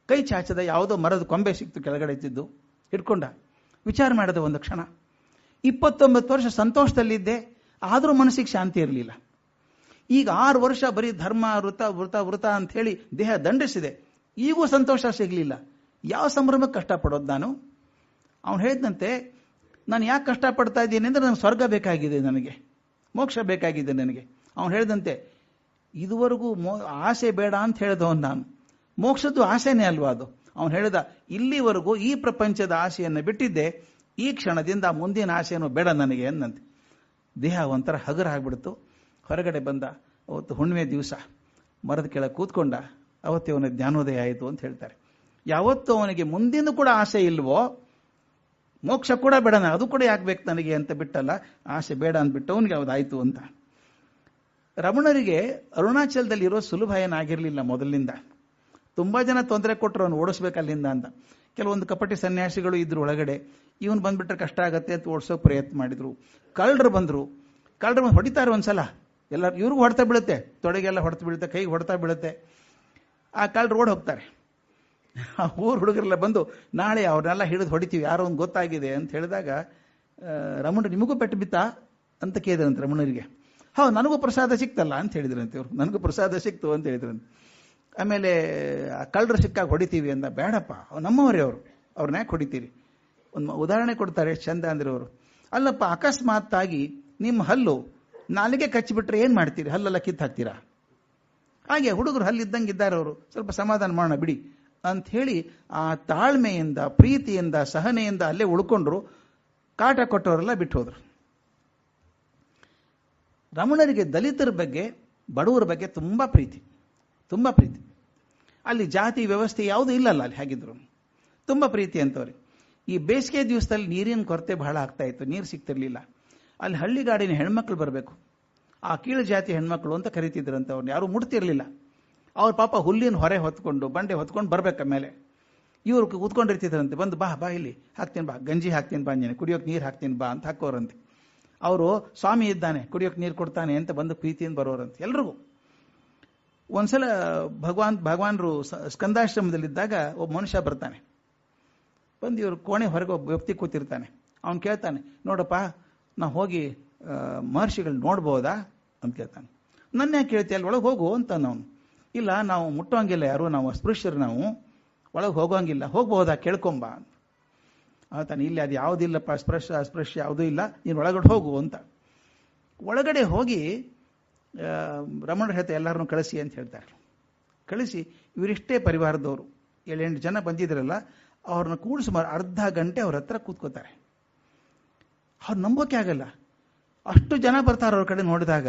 A: ಕೈ ಚಾಚದ ಯಾವುದೋ ಮರದ ಕೊಂಬೆ ಸಿಕ್ತು ಕೆಳಗಡೆ ಇದ್ದಿದ್ದು. ಹಿಡ್ಕೊಂಡ. ವಿಚಾರ ಮಾಡಿದ ಒಂದು ಕ್ಷಣ. ಇಪ್ಪತ್ತೊಂಬತ್ತು ವರ್ಷ ಸಂತೋಷದಲ್ಲಿದ್ದೆ, ಆದರೂ ಮನಸ್ಸಿಗೆ ಶಾಂತಿ ಇರಲಿಲ್ಲ. ಈಗ ಆರು ವರ್ಷ ಬರೀ ಧರ್ಮ, ವೃತ ವೃತ ವೃತ ಅಂತ ಹೇಳಿ ದೇಹ ದಂಡಿಸಿದೆ. ಈಗೂ ಸಂತೋಷ ಸಿಗಲಿಲ್ಲ. ಯಾವ ಸಂಭ್ರಮಕ್ಕೆ ಕಷ್ಟಪಡೋದು ನಾನು? ಅವನು ಹೇಳಿದಂತೆ, ನಾನು ಯಾಕೆ ಕಷ್ಟಪಡ್ತಾ ಇದ್ದೀನಿ ಅಂದರೆ ನನಗೆ ಸ್ವರ್ಗ ಬೇಕಾಗಿದೆ ನನಗೆ. ಮೋಕ್ಷ ಬೇಕಾಗಿದೆ ನನಗೆ. ಅವನು ಹೇಳಿದಂತೆ, ಇದುವರೆಗೂ ಮೋ, ಆಸೆ ಬೇಡ ಅಂತ ಹೇಳಿದವನು ನಾನು. ಮೋಕ್ಷದ್ದು ಆಸೆನೇ ಅಲ್ವಾ ಅದು? ಅವನು ಹೇಳಿದ, ಇಲ್ಲಿವರೆಗೂ ಈ ಪ್ರಪಂಚದ ಆಸೆಯನ್ನು ಬಿಟ್ಟಿದ್ದೆ, ಈ ಕ್ಷಣದಿಂದ ಮುಂದಿನ ಆಸೆಯನ್ನು ಬೇಡ ನನಗೆ ಅಂದಂತೆ ದೇಹ ಒಂಥರ ಹಗುರ ಆಗ್ಬಿಡ್ತು. ಹೊರಗಡೆ ಬಂದ, ಅವತ್ತು ಹುಣ್ಣಿಮೆ ದಿವಸ, ಮರದ ಕೆಳಗೆ ಕೂತ್ಕೊಂಡ, ಅವತ್ತೇ ಅವನ ಜ್ಞಾನೋದಯ ಆಯಿತು ಅಂತ ಹೇಳ್ತಾರೆ. ಯಾವತ್ತು ಅವನಿಗೆ ಮುಂದಿನ ಕೂಡ ಆಸೆ ಇಲ್ವೋ, ಮೋಕ್ಷ ಕೂಡ ಬೇಡನ, ಅದು ಕೂಡ ಯಾಕೆ ಬೇಕು ನನಗೆ ಅಂತ ಬಿಟ್ಟಲ್ಲ, ಆಸೆ ಬೇಡ ಅಂದ್ಬಿಟ್ಟು ಅವನಿಗೆ ಆಯಿತು ಅಂತ. ರಮಣರಿಗೆ ಅರುಣಾಚಲದಲ್ಲಿ ಇರೋ ಸುಲಭ ಏನಾಗಿರಲಿಲ್ಲ ಮೊದಲಿನಿಂದ ತುಂಬಾ ಜನ ತೊಂದರೆ ಕೊಟ್ಟರು, ಅವನು ಓಡಿಸ್ಬೇಕು ಅಲ್ಲಿಂದ ಅಂತ. ಕೆಲವೊಂದು ಕಪಟಿ ಸನ್ಯಾಸಿಗಳು ಇದ್ರು ಒಳಗಡೆ, ಇವನು ಬಂದ್ಬಿಟ್ರೆ ಕಷ್ಟ ಆಗತ್ತೆ ಅಂತ ಓಡಿಸೋ ಪ್ರಯತ್ನ ಮಾಡಿದ್ರು. ಕಳ್ಳರು ಬಂದ್ರು. ಕಳ್ಳರು ಬಂದು ಹೊಡಿತಾರೆ ಒಂದ್ಸಲ. ಎಲ್ಲ ಇವ್ರಿಗೂ ಹೊಡ್ತಾ ಬೀಳುತ್ತೆ. ತೊಡೆಗೆಲ್ಲ ಹೊಡೆತ ಬೀಳುತ್ತೆ, ಕೈಗೆ ಹೊಡ್ತಾ ಬೀಳುತ್ತೆ. ಆ ಕಳ್ಳರು ರೋಡ್ ಹೋಗ್ತಾರೆ. ಆ ಊರು ಹುಡುಗರೆಲ್ಲ ಬಂದು, ನಾಳೆ ಅವ್ರನ್ನೆಲ್ಲ ಹಿಡಿದು ಹೊಡಿತೀವಿ, ಯಾರೋ ಒಂದು ಗೊತ್ತಾಗಿದೆ ಅಂತ ಹೇಳಿದಾಗ ರಮಣ, ನಿಮಗೂ ಪೆಟ್ಟು ಬಿತ್ತಾ? ಅಂತ ಕೇಳಿದ್ರಂತೆ ರಮಣರಿಗೆ. ಹೌದು ನನಗೂ ಪ್ರಸಾದ ಸಿಕ್ತಲ್ಲ ಅಂತ ಹೇಳಿದ್ರಂತೆ ಇವರು. ನನಗೂ ಪ್ರಸಾದ ಸಿಕ್ತು ಅಂತ ಹೇಳಿದ್ರಂತೆ. ಆಮೇಲೆ, ಆ ಕಳ್ಳರು ಸಿಕ್ಕಾಗ ಹೊಡಿತೀವಿ ಅಂದ, ಬೇಡಪ್ಪ ನಮ್ಮವರೇ ಅವರು. ಅವ್ರನ್ನ ಯಾಕೆ ಹೊಡಿತೀರಿ? ಒಂದು ಉದಾಹರಣೆ ಕೊಡ್ತಾರೆ ಚಂದ ಅಂದ್ರೆ ಅವರು ಅಲ್ಲಪ್ಪ, ಅಕಸ್ಮಾತ್ತಾಗಿ ನಿಮ್ಮ ಹಲ್ಲು ನಾಲಿಗೆ ಕಚ್ಚಿಬಿಟ್ರೆ ಏನು ಮಾಡ್ತೀರಿ? ಹಲ್ಲೆಲ್ಲ ಕಿತ್ತು ಹಾಕ್ತೀರಾ? ಹಾಗೆ ಹುಡುಗರು ಹಲ್ಲಿದ್ದಂಗೆ ಇದ್ದಾರೆ ಅವರು. ಸ್ವಲ್ಪ ಸಮಾಧಾನ ಮಾಡೋಣ ಬಿಡಿ ಅಂತ ಹೇಳಿ ಆ ತಾಳ್ಮೆಯಿಂದ, ಪ್ರೀತಿಯಿಂದ, ಸಹನೆಯಿಂದ ಅಲ್ಲೇ ಉಳ್ಕೊಂಡ್ರು. ಕಾಟ ಕೊಟ್ಟವರೆಲ್ಲ ಬಿಟ್ಟು ಹೋದ್ರು. ರಮಣರಿಗೆ ದಲಿತರ ಬಗ್ಗೆ, ಬಡವರ ಬಗ್ಗೆ ತುಂಬ ಪ್ರೀತಿ. ತುಂಬಾ ಪ್ರೀತಿ. ಅಲ್ಲಿ ಜಾತಿ ವ್ಯವಸ್ಥೆ ಯಾವುದೂ ಇಲ್ಲಲ್ಲ ಅಲ್ಲಿ ಹೇಗಿದ್ರು. ತುಂಬಾ ಪ್ರೀತಿ ಅಂತವ್ರಿ. ಈ ಬೇಸಿಗೆ ದಿವಸದಲ್ಲಿ ನೀರಿನ ಕೊರತೆ ಬಹಳ ಆಗ್ತಾ ಇತ್ತು. ನೀರು ಸಿಗ್ತಿರ್ಲಿಲ್ಲ. ಅಲ್ಲಿ ಹಳ್ಳಿಗಾಡಿನ ಹೆಣ್ಮಕ್ಳು ಬರಬೇಕು. ಆ ಕೀಳು ಜಾತಿ ಹೆಣ್ಮಕ್ಳು ಅಂತ ಕರಿತಿದ್ರಂತ ಅವ್ರನ್ನ ಯಾರು ಮುಡ್ತಿರಲಿಲ್ಲ ಅವ್ರ ಪಾಪ ಹುಲ್ಲಿನ ಹೊರೆ ಹೊತ್ಕೊಂಡು, ಬಂಡೆ ಹೊತ್ಕೊಂಡು ಬರ್ಬೇಕ ಮೇಲೆ. ಇವ್ರು ಕೂತ್ಕೊಂಡಿರ್ತಿದ್ರಂತೆ. ಬಂದು ಬಾ ಬಾ ಇಲ್ಲಿ. ಹಾಕ್ತೀನಿ ಬಾ. ಗಂಜಿ ಹಾಕ್ತೀನಿ ಬಾ ಅಂಜನೆ ಕುಡಿಯೋಕೆ ನೀರು ಹಾಕ್ತೀನಿ ಬಾ ಅಂತ ಹಾಕೋರಂತೆ. ಅವರು ಸ್ವಾಮಿ ಇದ್ದಾನೆ, ಕುಡಿಯೋಕೆ ನೀರು ಕೊಡ್ತಾನೆ ಅಂತ ಬಂದು ಪ್ರೀತಿಯಿಂದ ಬರೋರಂತೆ ಎಲ್ರಿಗೂ. ಒಂದ್ಸಲ ಭಗವಾನ್ ಭಗವಾನ್ರು ಸ್ಕಂದಾಶ್ರಮದಲ್ಲಿದ್ದಾಗ ಒಬ್ಬ ಮನುಷ್ಯ ಬರ್ತಾನೆ. ಬಂದು ಇವರು ಕೋಣೆ ಹೊರಗೆ ಒಬ್ಬ ವ್ಯಕ್ತಿ ಕೂತಿರ್ತಾನೆ. ಅವ್ನು ಕೇಳ್ತಾನೆ, ನೋಡಪ್ಪ ನಾ ಹೋಗಿ ಮಹರ್ಷಿಗಳು ನೋಡ್ಬೋದಾ? ಅಂತ ಕೇಳ್ತಾನೆ. ನನ್ನ ಯಾಕೆ ಕೇಳ್ತೀಯ ಅಲ್ಲಿ ಒಳಗೆ ಹೋಗು ಅಂತ ಅವನು ಇಲ್ಲ, ನಾವು ಮುಟ್ಟೋಂಗಿಲ್ಲ ಯಾರು, ನಾವು ಅಸ್ಪೃಶ್ಯರು ನಾವು. ಒಳಗೆ ಹೋಗೋಂಗಿಲ್ಲ. ಹೋಗ್ಬೋದಾ? ಕೇಳ್ಕೊಂಬ ಅಂತ. ಆತಾನೆ, ಇಲ್ಲಿ ಅದು ಯಾವುದಿಲ್ಲಪ್ಪ ಅಸ್ಪೃಶ್ಯ ಅಸ್ಪೃಶ್ಯ ಯಾವುದೂ ಇಲ್ಲ. ನೀನು ಒಳಗಡೆ ಹೋಗು ಅಂತ. ಒಳಗಡೆ ಹೋಗಿ ರಮಣ ಹೇಳ್ತಾ ಎಲ್ಲರನ್ನೂ ಕಳಿಸಿ ಅಂತ ಹೇಳ್ತಾರೆ. ಕಳಿಸಿ, ಇವರಿಷ್ಟೇ ಪರಿವಾರದವರು. ಏಳೆಂಟು ಜನ ಬಂದಿದ್ರಲ್ಲ, ಅವ್ರನ್ನ ಕೂಡ ಸುಮಾರು ಅರ್ಧ ಗಂಟೆ ಅವ್ರ ಹತ್ರ ಕೂತ್ಕೋತಾರೆ. ಅವ್ರು ನಂಬೋಕೆ ಆಗಲ್ಲ. ಅಷ್ಟು ಜನ ಬರ್ತಾರೆ ಅವ್ರ ಕಡೆ ನೋಡಿದಾಗ,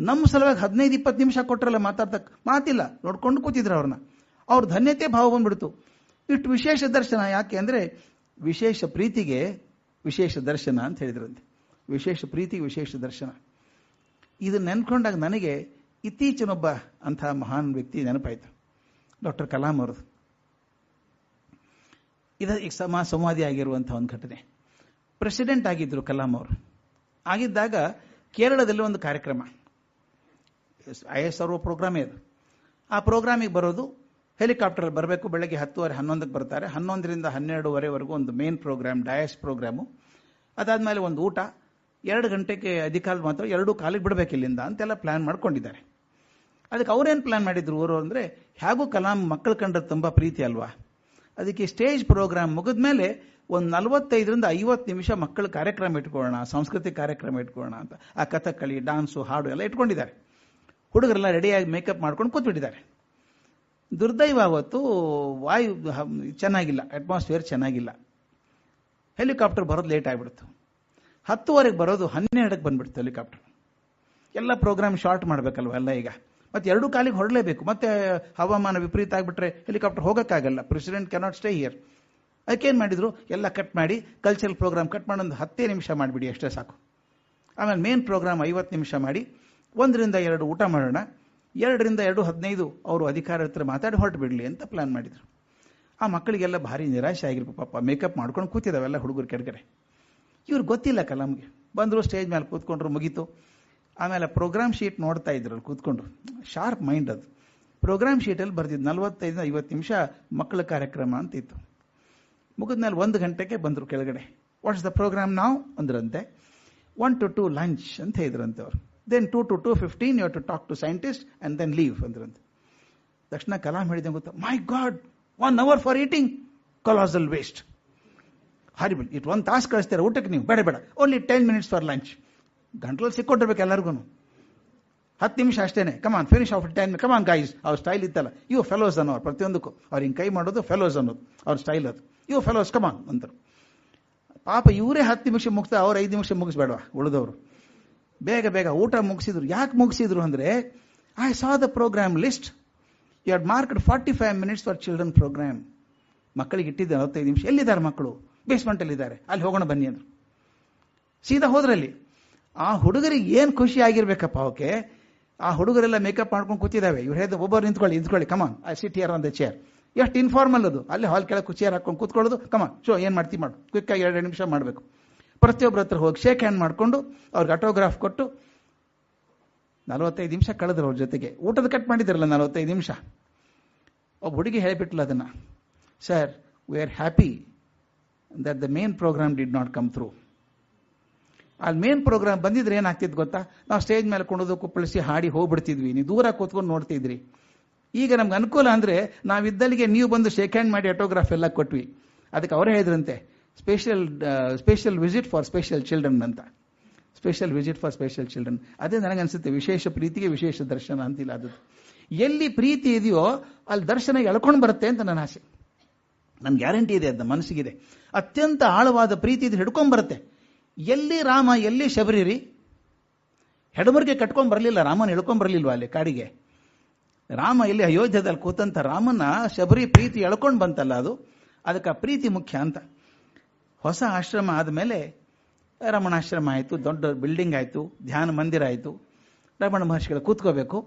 A: ನಮ್ಮ ಸಲುವಾಗಿ ಹದಿನೈದು, ಇಪ್ಪತ್ತು ನಿಮಿಷ ಕೊಟ್ಟರಲ್ಲ ಮಾತಾಡ್ತಕ್ಕ ಮಾತಿಲ್ಲ, ನೋಡ್ಕೊಂಡು ಕೂತಿದ್ರು ಅವ್ರನ್ನ ಅವ್ರ ಧನ್ಯತೆ ಭಾವ ಬಂದ್ಬಿಡ್ತು. ಇಷ್ಟು ವಿಶೇಷ ದರ್ಶನ ಯಾಕೆ ಅಂದ್ರೆ, ವಿಶೇಷ ಪ್ರೀತಿಗೆ ವಿಶೇಷ ದರ್ಶನ ಅಂತ ಹೇಳಿದ್ರಂತೆ. ವಿಶೇಷ ಪ್ರೀತಿಗೆ ವಿಶೇಷ ದರ್ಶನ. ಇದನ್ನ ನೆನ್ಕೊಂಡಾಗ ನನಗೆ ಇತ್ತೀಚಿನೊಬ್ಬ ಅಂತಹ ಮಹಾನ್ ವ್ಯಕ್ತಿ ನೆನಪಾಯಿತು. ಡಾಕ್ಟರ್ ಕಲಾಂ ಅವರದು ಇದ ಈಗ ಸಮ ಸಂವಾದಿ ಒಂದು ಘಟನೆ. ಪ್ರೆಸಿಡೆಂಟ್ ಆಗಿದ್ರು ಕಲಾಂ ಅವರು. ಆಗಿದ್ದಾಗ ಕೇರಳದಲ್ಲಿ ಒಂದು ಕಾರ್ಯಕ್ರಮ. ಐ ಎಸ್ ಆರ್ ಪ್ರೋಗ್ರಾಮೇ ಅದು ಆ ಪ್ರೋಗ್ರಾಮಿಗೆ ಬರೋದು ಹೆಲಿಕಾಪ್ಟರ್ ಬರಬೇಕು. ಬೆಳಗ್ಗೆ ಹತ್ತುವರೆ, ಹನ್ನೊಂದಕ್ಕೆ ಬರ್ತಾರೆ. ಹನ್ನೊಂದರಿಂದ ಹನ್ನೆರಡುವರೆವರೆಗೂ ಒಂದು ಮೇನ್ ಪ್ರೋಗ್ರಾಮ್ ಡಯಸ್ ಪ್ರೋಗ್ರಾಮು ಅದಾದಮೇಲೆ ಒಂದು ಊಟ. ಎರಡು ಗಂಟೆಗೆ ಅಧಿಕಾಲ ಮಾತ್ರ ಎರಡೂ ಕಾಲಿಗೆ ಬಿಡಬೇಕು ಇಲ್ಲಿಂದ ಅಂತೆಲ್ಲ ಪ್ಲಾನ್ ಮಾಡ್ಕೊಂಡಿದ್ದಾರೆ. ಅದಕ್ಕೆ ಅವ್ರೇನು ಪ್ಲಾನ್ ಮಾಡಿದ್ರು ಊರು ಅಂದರೆ, ಹೇಗೂ ಕಲಾಂ ಮಕ್ಕಳು ಕಂಡ್ರೆ ತುಂಬ ಪ್ರೀತಿ ಅಲ್ವಾ? ಅದಕ್ಕೆ ಸ್ಟೇಜ್ ಪ್ರೋಗ್ರಾಮ್ ಮುಗಿದ್ಮೇಲೆ ಒಂದು ನಲವತ್ತೈದರಿಂದ ಐವತ್ತು ನಿಮಿಷ ಮಕ್ಕಳ ಕಾರ್ಯಕ್ರಮ ಇಟ್ಕೊಳ್ಳೋಣ, ಸಾಂಸ್ಕೃತಿಕ ಕಾರ್ಯಕ್ರಮ ಇಟ್ಕೊಳ್ಳೋಣ ಅಂತ. ಆ ಕಥಕ್ಕಳಿ ಡಾನ್ಸು ಹಾಡು ಎಲ್ಲ ಇಟ್ಕೊಂಡಿದ್ದಾರೆ. ಹುಡುಗರೆಲ್ಲ ರೆಡಿಯಾಗಿ ಮೇಕಪ್ ಮಾಡ್ಕೊಂಡು ಕೂತ್ಬಿಟ್ಟಿದ್ದಾರೆ. ದುರ್ದೈವ ಅವತ್ತು ವಾಯು ಚೆನ್ನಾಗಿಲ್ಲ ಅಟ್ಮಾಸ್ಫಿಯರ್ ಚೆನ್ನಾಗಿಲ್ಲ. ಹೆಲಿಕಾಪ್ಟರ್ ಬರೋದು ಲೇಟ್ ಆಗಿಬಿಡ್ತು. ಹತ್ತುವರೆಗೆ ಬರೋದು ಹನ್ನೆರಡಕ್ಕೆ ಬಂದ್ಬಿಡ್ತು ಹೆಲಿಕಾಪ್ಟರ್ ಎಲ್ಲ ಪ್ರೋಗ್ರಾಮ್ ಶಾರ್ಟ್ ಮಾಡಬೇಕಲ್ವ ಎಲ್ಲ ಈಗ. ಮತ್ತೆ ಎರಡು ಕಾಲಿಗೆ ಹೊರಡಲೇಬೇಕು. ಮತ್ತೆ ಹವಾಮಾನ ವಿಪರೀತ ಆಗಿಬಿಟ್ರೆ ಹೆಲಿಕಾಪ್ಟರ್ ಹೋಗೋಕ್ಕಾಗಲ್ಲ. ಪ್ರೆಸಿಡೆಂಟ್ ಕೆನಾಟ್ ಸ್ಟೇ ಹಿಯರ್ ಅದಕ್ಕೇನು ಮಾಡಿದ್ರು? ಎಲ್ಲ ಕಟ್ ಮಾಡಿ ಕಲ್ಚರಲ್ ಪ್ರೋಗ್ರಾಮ್ ಕಟ್ ಮಾಡಿ, ಒಂದು ಹತ್ತೇ ನಿಮಿಷ ಮಾಡಿಬಿಡಿ, ಅಷ್ಟೇ ಸಾಕು. ಆಮೇಲೆ ಮೇನ್ ಪ್ರೋಗ್ರಾಮ್ ಐವತ್ತು ನಿಮಿಷ ಮಾಡಿ, ಒಂದರಿಂದ ಎರಡು ಊಟ ಮಾಡೋಣ, ಎರಡರಿಂದ ಎರಡು ಹದಿನೈದು ಅವರು ಅಧಿಕಾರ ಹತ್ರ ಮಾತಾಡಿ ಹೊರಟು ಬಿಡಲಿ ಅಂತ ಪ್ಲಾನ್ ಮಾಡಿದ್ರು. ಆ ಮಕ್ಕಳಿಗೆಲ್ಲ ಭಾರಿ ನಿರಾಶೆ ಆಗಿರ್ಬೇಕು ಪಾಪ ಮೇಕಪ್ ಮಾಡ್ಕೊಂಡು ಕೂತಿದ್ದಾವೆಲ್ಲ ಹುಡುಗರು ಕೆಳಗಡೆ. ಇವ್ರು ಗೊತ್ತಿಲ್ಲ ಕಲಾಮ್ಗೆ. ಬಂದರು ಸ್ಟೇಜ್ ಮೇಲೆ ಕೂತ್ಕೊಂಡ್ರು, ಮುಗೀತು. ಆಮೇಲೆ ಪ್ರೋಗ್ರಾಮ್ ಶೀಟ್ ನೋಡ್ತಾ ಇದ್ರು ಅಲ್ಲಿ ಕೂತ್ಕೊಂಡು. ಶಾರ್ಪ್ ಮೈಂಡ್ ಅದು. ಪ್ರೋಗ್ರಾಮ್ ಶೀಟಲ್ಲಿ ಬರ್ತಿದ್ದು ನಲವತ್ತೈದು ಐವತ್ತು ನಿಮಿಷ ಮಕ್ಕಳ ಕಾರ್ಯಕ್ರಮ ಅಂತ ಇತ್ತು ಮುಗಿದ್ಮೇಲೆ ಒಂದು ಗಂಟೆಗೆ ಬಂದರು ಕೆಳಗಡೆ. ವಾಟ್ಸ್ ದ ಪ್ರೋಗ್ರಾಮ್ ನಾವು ಅಂದ್ರಂತೆ. ಒನ್ ಟು ಟು ಲಂಚ್ ಅಂತ ಹೇಳಿದ್ರಂತೆ ಅವರು. Then two to two fifteen you to talk to scientist and then leave ಅಂದ್ರಂತೆ. ತಕ್ಷಣ ಕಲಾಂ ಹೇಳಿದೆ ಗೊತ್ತ my god one hour for eating colossal waste horrible it ಒಂದು ತಾಸು ಕಳಿಸ್ತಾರೆ, ಊಟಕ್ಕೆ ನೀವು, ಬೇಡ ಬೇಡ only ten minutes for lunch ಗಂಟಲಲ್ಲಿ ಸಿಕ್ಕೊಟ್ಟಿರ್ಬೇಕು ಎಲ್ಲರಿಗೂ ಹತ್ತು ನಿಮಿಷ ಅಷ್ಟೇನೆ. Come on finish off time come on guys ಅವ್ರ ಸ್ಟೈಲ್ ಇತ್ತಲ್ಲ. ಇವು ಫೆಲೋಸ್ ಅನ್ನೋರು, ಪ್ರತಿಯೊಂದಕ್ಕೂ. ಅವ್ರು ಹಿಂಗೆ ಕೈ ಮಾಡೋದು ಫೆಲೋಸ್ ಅನ್ನೋದು. ಅವ್ರ ಸ್ಟೈಲ್ ಅದು. ಇವು ಫೆಲೋಸ್ ಕಮಾನ್ ಅಂತರು ಪಾಪ ಇವರೇ ಹತ್ತು ನಿಮಿಷ ಮುಗಿಸ್ತಾ ಅವ್ರು ಐದು ನಿಮಿಷ ಮುಗಿಸ್ಬೇಡವಾ, ಉಳಿದವರು. ಬೇಗ ಬೇಗ ಊಟ ಮುಗಿಸಿದ್ರು. ಯಾಕೆ ಮುಗಿಸಿದ್ರು ಅಂದರೆ I saw the programme list you had marked forty five minutes for children programme ಮಕ್ಕಳಿಗೆ ಇಟ್ಟಿದ್ದೆ ನಲವತ್ತೈದು ನಿಮಿಷ. ಎಲ್ಲಿದ್ದಾರೆ ಮಕ್ಕಳು? ಬೇಸ್ಮೆಂಟಲ್ಲಿದ್ದಾರೆ ಅಲ್ಲಿ ಹೋಗೋಣ ಬನ್ನಿ ಅಂದರು. ಸೀದಾ ಹೋದ್ರಲ್ಲಿ. ಆ ಹುಡುಗರಿಗೆ ಏನು ಖುಷಿ ಆಗಿರ್ಬೇಕಪ್ಪ ಅವಕ್ಕೆ? ಆ ಹುಡುಗರೆಲ್ಲ ಮೇಕಪ್ ಮಾಡ್ಕೊಂಡು ಕೂತಿದ್ದಾವೆ. ಇವ್ರು ಹೇಳಿದ ಒಬ್ಬರು ನಿಂತ್ಕೊಳ್ಳಿ ನಿಂತ್ಕೊಳ್ಳಿ come on I sit here on the chair ಎಷ್ಟು ಇನ್ಫಾರ್ಮಲ್ ಅದು. ಅಲ್ಲಿ ಹಾಲ್ ಕೆಳಗೆ ಚೇರ್ ಹಾಕೊಂಡು ಕೂತ್ಕೊಳ್ಳೋದು ಕಮಾನ್ ಶೋ ಏನು ಮಾಡ್ತಿ ಮಾಡು. ಕ್ವಿಕ್ ಆಗಿ ಎರಡು ನಿಮಿಷ ಮಾಡಬೇಕು. ಪ್ರತಿಯೊಬ್ಬರ ಹತ್ರ ಹೋಗಿ ಶೇಕ್ ಹ್ಯಾಂಡ್ ಮಾಡಿಕೊಂಡು ಅವ್ರಿಗೆ ಆಟೋಗ್ರಾಫ್ ಕೊಟ್ಟು, ನಲವತ್ತೈದು ನಿಮಿಷ ಕಳೆದ್ರು ಅವ್ರ ಜೊತೆಗೆ. ಊಟದ ಕಟ್ ಮಾಡಿದ್ರಲ್ಲ ನಲವತ್ತೈದು ನಿಮಿಷ. ಒಬ್ಬ ಹುಡುಗಿ ಹೇಳಿಬಿಟ್ಲ ಅದನ್ನ. Sir we are happy that the main programme did not come through ಅಲ್ಲಿ ಮೇನ್ ಪ್ರೋಗ್ರಾಮ್ ಬಂದಿದ್ರೆ ಏನಾಗ್ತಿತ್ತು ಗೊತ್ತಾ? ನಾವು ಸ್ಟೇಜ್ ಮೇಲೆ ಕೊಂಡೋದು ಕುಪ್ಪಳಿಸಿ ಹಾಡಿ ಹೋಗ್ಬಿಡ್ತಿದ್ವಿ. ನೀವು ದೂರ ಕೂತ್ಕೊಂಡು ನೋಡ್ತಿದ್ರಿ. ಈಗ ನಮ್ಗೆ ಅನುಕೂಲ ಅಂದ್ರೆ ನಾವಿದ್ದಲ್ಲಿಗೆ ನೀವು ಬಂದು ಶೇಕ್ ಹ್ಯಾಂಡ್ ಮಾಡಿ ಆಟೋಗ್ರಾಫ್ ಎಲ್ಲ ಕೊಟ್ವಿ. ಅದಕ್ಕೆ ಅವರೇ ಹೇಳಿದ್ರಂತೆ special special visit for special children ಅಂತ. Special visit for special children ಅದೇ ನನಗನ್ಸುತ್ತೆ, ವಿಶೇಷ ಪ್ರೀತಿಗೆ ವಿಶೇಷ ದರ್ಶನ ಅಂತಿಲ್ಲ ಅದು ಎಲ್ಲಿ ಪ್ರೀತಿ ಇದೆಯೋ ಅಲ್ಲಿ ದರ್ಶನ ಎಳ್ಕೊಂಡು ಬರುತ್ತೆ ಅಂತ ನನ್ನ ಆಸೆ. ನನ್ನ ಗ್ಯಾರಂಟಿ ಇದೆ ಅದು ಮನಸ್ಸಿಗಿದೆ. ಅತ್ಯಂತ ಆಳವಾದ ಪ್ರೀತಿ ಇದು ಹಿಡ್ಕೊಂಡ್ ಬರುತ್ತೆ. ಎಲ್ಲಿ ರಾಮ, ಎಲ್ಲಿ ಶಬರಿರಿ ಹೆಡಮರ್ಗೆ ಕಟ್ಕೊಂಡ್ ಬರಲಿಲ್ಲ, ರಾಮನ ಎಳ್ಕೊಂಡ್ ಅಲ್ಲಿ ಕಾಡಿಗೆ? ರಾಮ ಇಲ್ಲಿ ಅಯೋಧ್ಯದಲ್ಲಿ ಕೂತಂತ ರಾಮನ ಶಬರಿ ಪ್ರೀತಿ ಎಳ್ಕೊಂಡು ಬಂತಲ್ಲ ಅದು? ಅದಕ್ಕೆ ಪ್ರೀತಿ ಮುಖ್ಯ ಅಂತ. ಹೊಸ ಆಶ್ರಮ ಆದಮೇಲೆ ರಮಣಾಶ್ರಮ ಆಯಿತು, ದೊಡ್ಡ ಬಿಲ್ಡಿಂಗ್ ಆಯಿತು, ಧ್ಯಾನ ಮಂದಿರ ಆಯಿತು. ರಮಣ ಮಹರ್ಷಿಗಳು ಕೂತ್ಕೋಬೇಕು.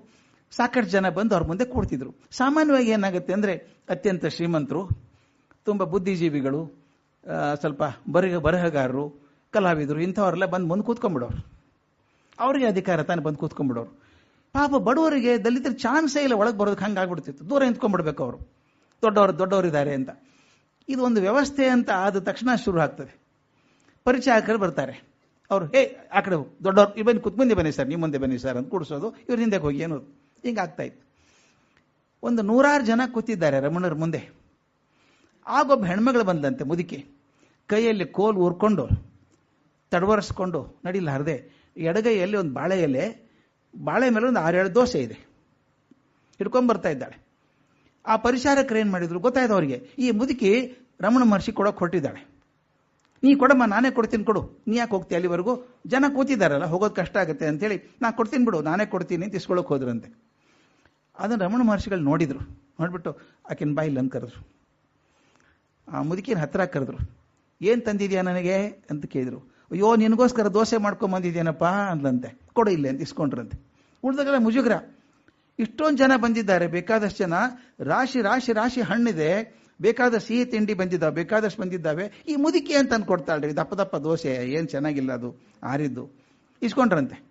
A: ಸಾಕಷ್ಟು ಜನ ಬಂದು ಅವ್ರ ಮುಂದೆ ಕೂಡ್ತಿದ್ರು. ಸಾಮಾನ್ಯವಾಗಿ ಏನಾಗುತ್ತೆ ಅಂದರೆ ಅತ್ಯಂತ ಶ್ರೀಮಂತರು, ತುಂಬ ಬುದ್ಧಿಜೀವಿಗಳು ಸ್ವಲ್ಪ ಬರಹ ಬರಹಗಾರರು ಕಲಾವಿದರು ಇಂಥವರೆಲ್ಲ ಬಂದು ಮುಂದೆ ಕೂತ್ಕೊಂಡ್ಬಿಡೋರು. ಅವ್ರಿಗೆ ಅಧಿಕಾರ ತಾನೇ ಬಂದು ಕೂತ್ಕೊಂಡ್ಬಿಡೋರು. ಪಾಪ ಬಡವರಿಗೆ ದಲಿತರ ಚಾನ್ಸೇ ಇಲ್ಲ ಒಳಗೆ ಬರೋದಕ್ಕೆ ಹಂಗೆ ಆಗ್ಬಿಡ್ತಿತ್ತು. ದೂರ ನಿಂತ್ಕೊಂಡ್ಬಿಡ್ಬೇಕು ಅವರು. ದೊಡ್ಡವರು, ದೊಡ್ಡವರಿದ್ದಾರೆ ಅಂತ. ಇದು ಒಂದು ವ್ಯವಸ್ಥೆ ಅಂತ ಆದ ತಕ್ಷಣ ಶುರು ಆಗ್ತದೆ. ಪರಿಚಯಕರು ಬರ್ತಾರೆ. ಅವರು, ಹೇ, ಆ ಕಡೆ ದೊಡ್ಡವ್ರು ಇವ್ ಬನ್ನಿ ಬನ್ನಿ ಸರ್ ನಿಮ್ಮ ಮುಂದೆ ಬನ್ನಿ ಸರ್ ಅಂತ ಕೂಡಿಸೋದು. ಇವ್ರ ಹಿಂದೆ ಹೋಗಿ ಏನೋದು ಹಿಂಗೆ ಆಗ್ತಾ ಇತ್ತು. ಒಂದು ನೂರಾರು ಜನ ಕೂತಿದ್ದಾರೆ ರಮಣರ ಮುಂದೆ. ಆಗೊಬ್ಬ ಹೆಣ್ಮಗಳು ಬಂದಂತೆ ಮುದುಕಿ. ಕೈಯಲ್ಲಿ ಕೋಲ್ ಊರ್ಕೊಂಡು ತಡವರಿಸ್ಕೊಂಡು ನಡಿಲಾರದೆ ಎಡಗೈಯಲ್ಲಿ ಒಂದು ಬಾಳೆ ಎಲೆ ಬಾಳೆ ಮೇಲೆ ಒಂದು ಆರೇಳು ದೋಸೆ ಇದೆ. ಹಿಡ್ಕೊಂಬರ್ತಾ ಇದ್ದಾಳೆ. ಆ ಪರಿಚಾರಕರು ಏನು ಮಾಡಿದ್ರು ಗೊತ್ತಾಯ್ತು ಅವರಿಗೆ ಈ ಮುದುಕಿ ರಮಣ ಮಹರ್ಷಿ ಕೊಡೋಕೆ ಹೊರಟಿದ್ದಾಳೆ ನೀ ಕೊಡಮ್ಮ, ನಾನೇ ಕೊಡ್ತೀನಿ ಕೊಡು. ನೀ ಯಾಕೆ ಹೋಗ್ತೀಯ ಅಲ್ಲಿವರೆಗೂ? ಜನ ಕೂತಿದ್ದಾರಲ್ಲ ಹೋಗೋದು ಕಷ್ಟ ಆಗುತ್ತೆ ಅಂತೇಳಿ. ನಾ ಕೊಡ್ತೀನಿ ಬಿಡು, ನಾನೇ ಕೊಡ್ತೀನಿ ಅಂತ ಇಸ್ಕೊಳಕ್ಕೆ ಹೋದ್ರಂತೆ. ಅದನ್ನು ರಮಣ ಮಹರ್ಷಿಗಳು ನೋಡಿದರು. ನೋಡಿಬಿಟ್ಟು ಆಕಿನ ಬಾಯಿಲ್ ಅಂತ ಕರೆದ್ರು. ಆ ಮುದುಕಿನ ಹತ್ತಿರ ಕರೆದ್ರು. ಏನು ತಂದಿದ್ಯಾ ನನಗೆ? ಅಂತ ಕೇಳಿದ್ರು. ಅಯ್ಯೋ, ನಿನಗೋಸ್ಕರ ದೋಸೆ ಮಾಡ್ಕೊಂಬಂದಿದ್ದೇನಪ್ಪ ಅಂದಂತೆ ಕೊಡು ಇಲ್ಲೇ ಅಂತ ಇಸ್ಕೊಂಡ್ರಂತೆ. ಉಳ್ದಾಗೆಲ್ಲ ಮುಜುಗ್ರ. ಇಷ್ಟೊಂದು ಜನ ಬಂದಿದ್ದಾರೆ, ಬೇಕಾದಷ್ಟು ಜನ. ರಾಶಿ ರಾಶಿ ರಾಶಿ ಹಣ್ಣಿದೆ. ಬೇಕಾದ ಸಿಹಿ ತಿಂಡಿ ಬಂದಿದ್ದಾವೆ, ಬೇಕಾದಷ್ಟು ಬಂದಿದ್ದಾವೆ. ಈ ಮುದುಕಿ ಅಂತ ಅನ್ಕೊಡ್ತಾಳ್ರಿ ದಪ್ಪ ದಪ್ಪ ದೋಸೆ, ಏನು ಚೆನ್ನಾಗಿಲ್ಲ ಅದು, ಆರಿದ್ದು. ಇಸ್ಕೊಂಡ್ರಂತೆ.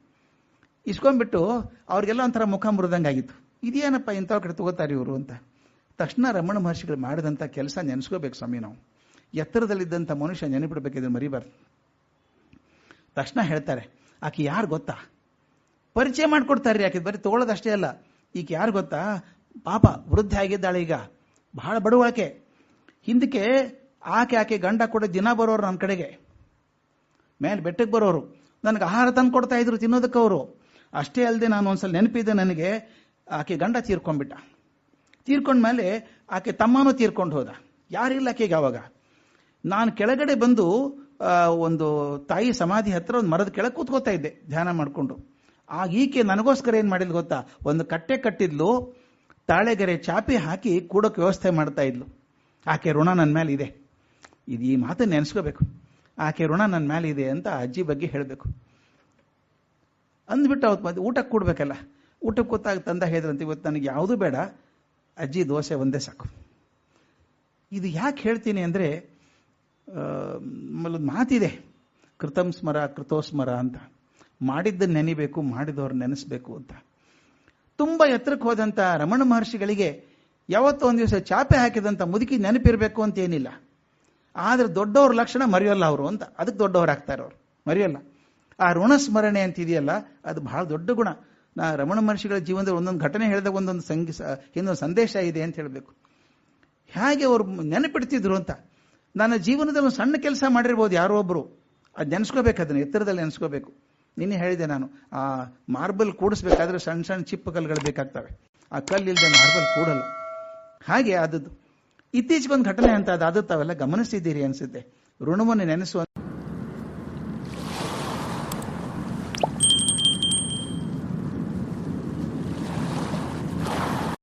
A: ಇಸ್ಕೊಂಡ್ಬಿಟ್ಟು ಅವ್ರಿಗೆಲ್ಲ ಒಂಥರ ಮುಖ ಮುರಿದಂಗಾಗಿತ್ತು. ಇದೇನಪ್ಪ ಇಂಥವ್ರ ಕಡೆ ತಗೋತಾರೆ ಇವರು ಅಂತ. ತಕ್ಷಣ ರಮಣ ಮಹರ್ಷಿಗಳು ಮಾಡಿದಂಥ ಕೆಲಸ ನೆನೆಸ್ಕೋಬೇಕು ಸ್ವಾಮಿ ನಾವು. ಎತ್ತರದಲ್ಲಿದ್ದಂಥ ಮನುಷ್ಯ ನೆನಪಿಡ್ಬೇಕಿದ್ರೆ ಮರಿಬಾರ್ದು. ತಕ್ಷಣ ಹೇಳ್ತಾರೆ, ಆಕೆ ಯಾರು ಗೊತ್ತಾ? ಪರಿಚಯ ಮಾಡಿಕೊಡ್ತಾರೆ ಆಕೆ, ಬರೀ ತಗೊಳ್ಳೋದಷ್ಟೇ ಅಲ್ಲ. ಈಗ ಯಾರು ಗೊತ್ತಾ? ಪಾಪ ವೃದ್ಧ ಆಗಿದ್ದಾಳೆ ಈಗ. ಬಹಳ ಬಡವಳಕೆ ಹಿಂದಕ್ಕೆ ಆಕೆ ಆಕೆ ಗಂಡ ಕೂಡ ದಿನ ಬರೋರು ನನ್ನ ಕಡೆಗೆ. ಮೇಲೆ ಬೆಟ್ಟಕ್ಕೆ ಬರೋರು. ನನಗೆ ಆಹಾರ ತಂದು ಕೊಡ್ತಾ ಇದ್ರು ತಿನ್ನೋದಕ್ಕೆ ಅವರು. ಅಷ್ಟೇ ಅಲ್ಲದೆ ನಾನು ಒಂದ್ಸಲ ನೆನಪಿದೆ ನನಗೆ. ಆಕೆ ಗಂಡ ತೀರ್ಕೊಂಡ್ಬಿಟ್ಟ. ತೀರ್ಕೊಂಡ್ಮೇಲೆ ಆಕೆ ತಮ್ಮನೂ ತೀರ್ಕೊಂಡು ಹೋದ. ಯಾರಿಲ್ಲ ಆಕೆಗೆ ಆವಾಗ ನಾನು ಕೆಳಗಡೆ ಬಂದು ಒಂದು ತಾಯಿ ಸಮಾಧಿ ಹತ್ರ ಒಂದು ಮರದ ಕೆಳಗೆ ಕೂತ್ಕೋತಾ ಇದ್ದೆ, ಧ್ಯಾನ ಮಾಡಿಕೊಂಡು. ಆಗ ಈಕೆ ನನಗೋಸ್ಕರ ಏನ್ ಮಾಡಿದ್ಲು ಗೊತ್ತಾ? ಒಂದು ಕಟ್ಟೆ ಕಟ್ಟಿದ್ಲು, ತಾಳೆಗೆರೆ ಚಾಪಿ ಹಾಕಿ ಕೂಡೋಕೆ ವ್ಯವಸ್ಥೆ ಮಾಡ್ತಾ ಇದ್ಲು. ಆಕೆ, ಋಣ ನನ್ನ ಮೇಲೆ ಇದೆ. ಇದು ಈ ಮಾತನ್ನು ನೆನೆಸ್ಕೋಬೇಕು. ಆಕೆ, ಋಣ ನನ್ನ ಮೇಲೆ ಇದೆ ಅಂತ ಅಜ್ಜಿ ಬಗ್ಗೆ ಹೇಳಬೇಕು. ಅಂದ್ಬಿಟ್ಟು ಅವತ್ತು ಊಟಕ್ಕೆ ಕೊಡ್ಬೇಕಲ್ಲ. ಊಟಕ್ಕೆ ಕೂತಾಗ ತಂದ ಹೇಳಿದ್ರಂತ, ಇವತ್ತು ನನಗೆ ಯಾವುದೂ ಬೇಡ. ಅಜ್ಜಿ ದೋಸೆ ಒಂದೇ ಸಾಕು. ಇದು ಯಾಕೆ ಹೇಳ್ತೀನಿ ಅಂದರೆ ಒಂದು ಮಾತಿದೆ. ಕೃತಂ ಸ್ಮರ, ಕೃತೋಸ್ಮರ ಅಂತ. ಮಾಡಿದ್ದನ್ನು ನೆನಿಬೇಕು, ಮಾಡಿದವ್ರು ನೆನೆಸ್ಬೇಕು ಅಂತ. ತುಂಬ ಎತ್ತರಕ್ಕೆ ಹೋದಂಥ ರಮಣ ಮಹರ್ಷಿಗಳಿಗೆ ಯಾವತ್ತೋ ಒಂದು ದಿವಸ ಚಾಪೆ ಹಾಕಿದಂಥ ಮುದುಕಿ ನೆನಪಿರಬೇಕು ಅಂತ ಏನಿಲ್ಲ. ಆದ್ರೆ ದೊಡ್ಡವ್ರ ಲಕ್ಷಣ ಮರೆಯೋಲ್ಲ ಅವರು ಅಂತ. ಅದಕ್ಕೆ ದೊಡ್ಡವರಾಗ್ತಾರೆ ಅವರು. ಮರೆಯೋಲ್ಲ. ಆ ಋಣ ಸ್ಮರಣೆ ಅಂತ ಇದೆಯಲ್ಲ ಅದು ಬಹಳ ದೊಡ್ಡ ಗುಣ. ನಾ ರಮಣ ಮಹರ್ಷಿಗಳ ಜೀವನದಲ್ಲಿ ಒಂದೊಂದು ಘಟನೆ ಹೇಳಿದಾಗ ಒಂದೊಂದು ಸಂಗಿ ಇನ್ನೊಂದು ಸಂದೇಶ ಇದೆ ಅಂತ ಹೇಳಬೇಕು. ಹೇಗೆ ಅವರು ನೆನಪಿಡ್ತಿದ್ರು ಅಂತ? ನನ್ನ ಜೀವನದಲ್ಲಿ ಒಂದು ಸಣ್ಣ ಕೆಲಸ ಮಾಡಿರ್ಬೋದು ಯಾರೋ ಒಬ್ರು. ಅದು ನೆನೆಸ್ಕೋಬೇಕು ಅದನ್ನು, ಎತ್ತರದಲ್ಲಿ ನೆನೆಸ್ಕೋಬೇಕು. ನಿನ್ನೆ ಹೇಳಿದೆ ನಾನು, ಆ ಮಾರ್ಬಲ್ ಕೂಡಿಸ್ಬೇಕಾದ್ರೆ ಸಣ್ಣ ಸಣ್ಣ ಚಿಪ್ಪು ಕಲ್ಲುಗಳು ಬೇಕಾಗ್ತವೆ. ಆ ಕಲ್ಲು ಇಲ್ಲದೆ ಮಾರ್ಬಲ್ ಕೂಡಲ್ಲ. ಹಾಗೆ ಆದದ್ದು ಇತ್ತೀಚೆಗೆ ಒಂದು ಘಟನೆ ಅಂತ ಅದು ಅದು ತಾವೆಲ್ಲ ಗಮನಿಸಿದ್ದೀರಿ ಅನ್ಸುತ್ತೆ. ಋಣವನ್ನು ನೆನೆಸುವ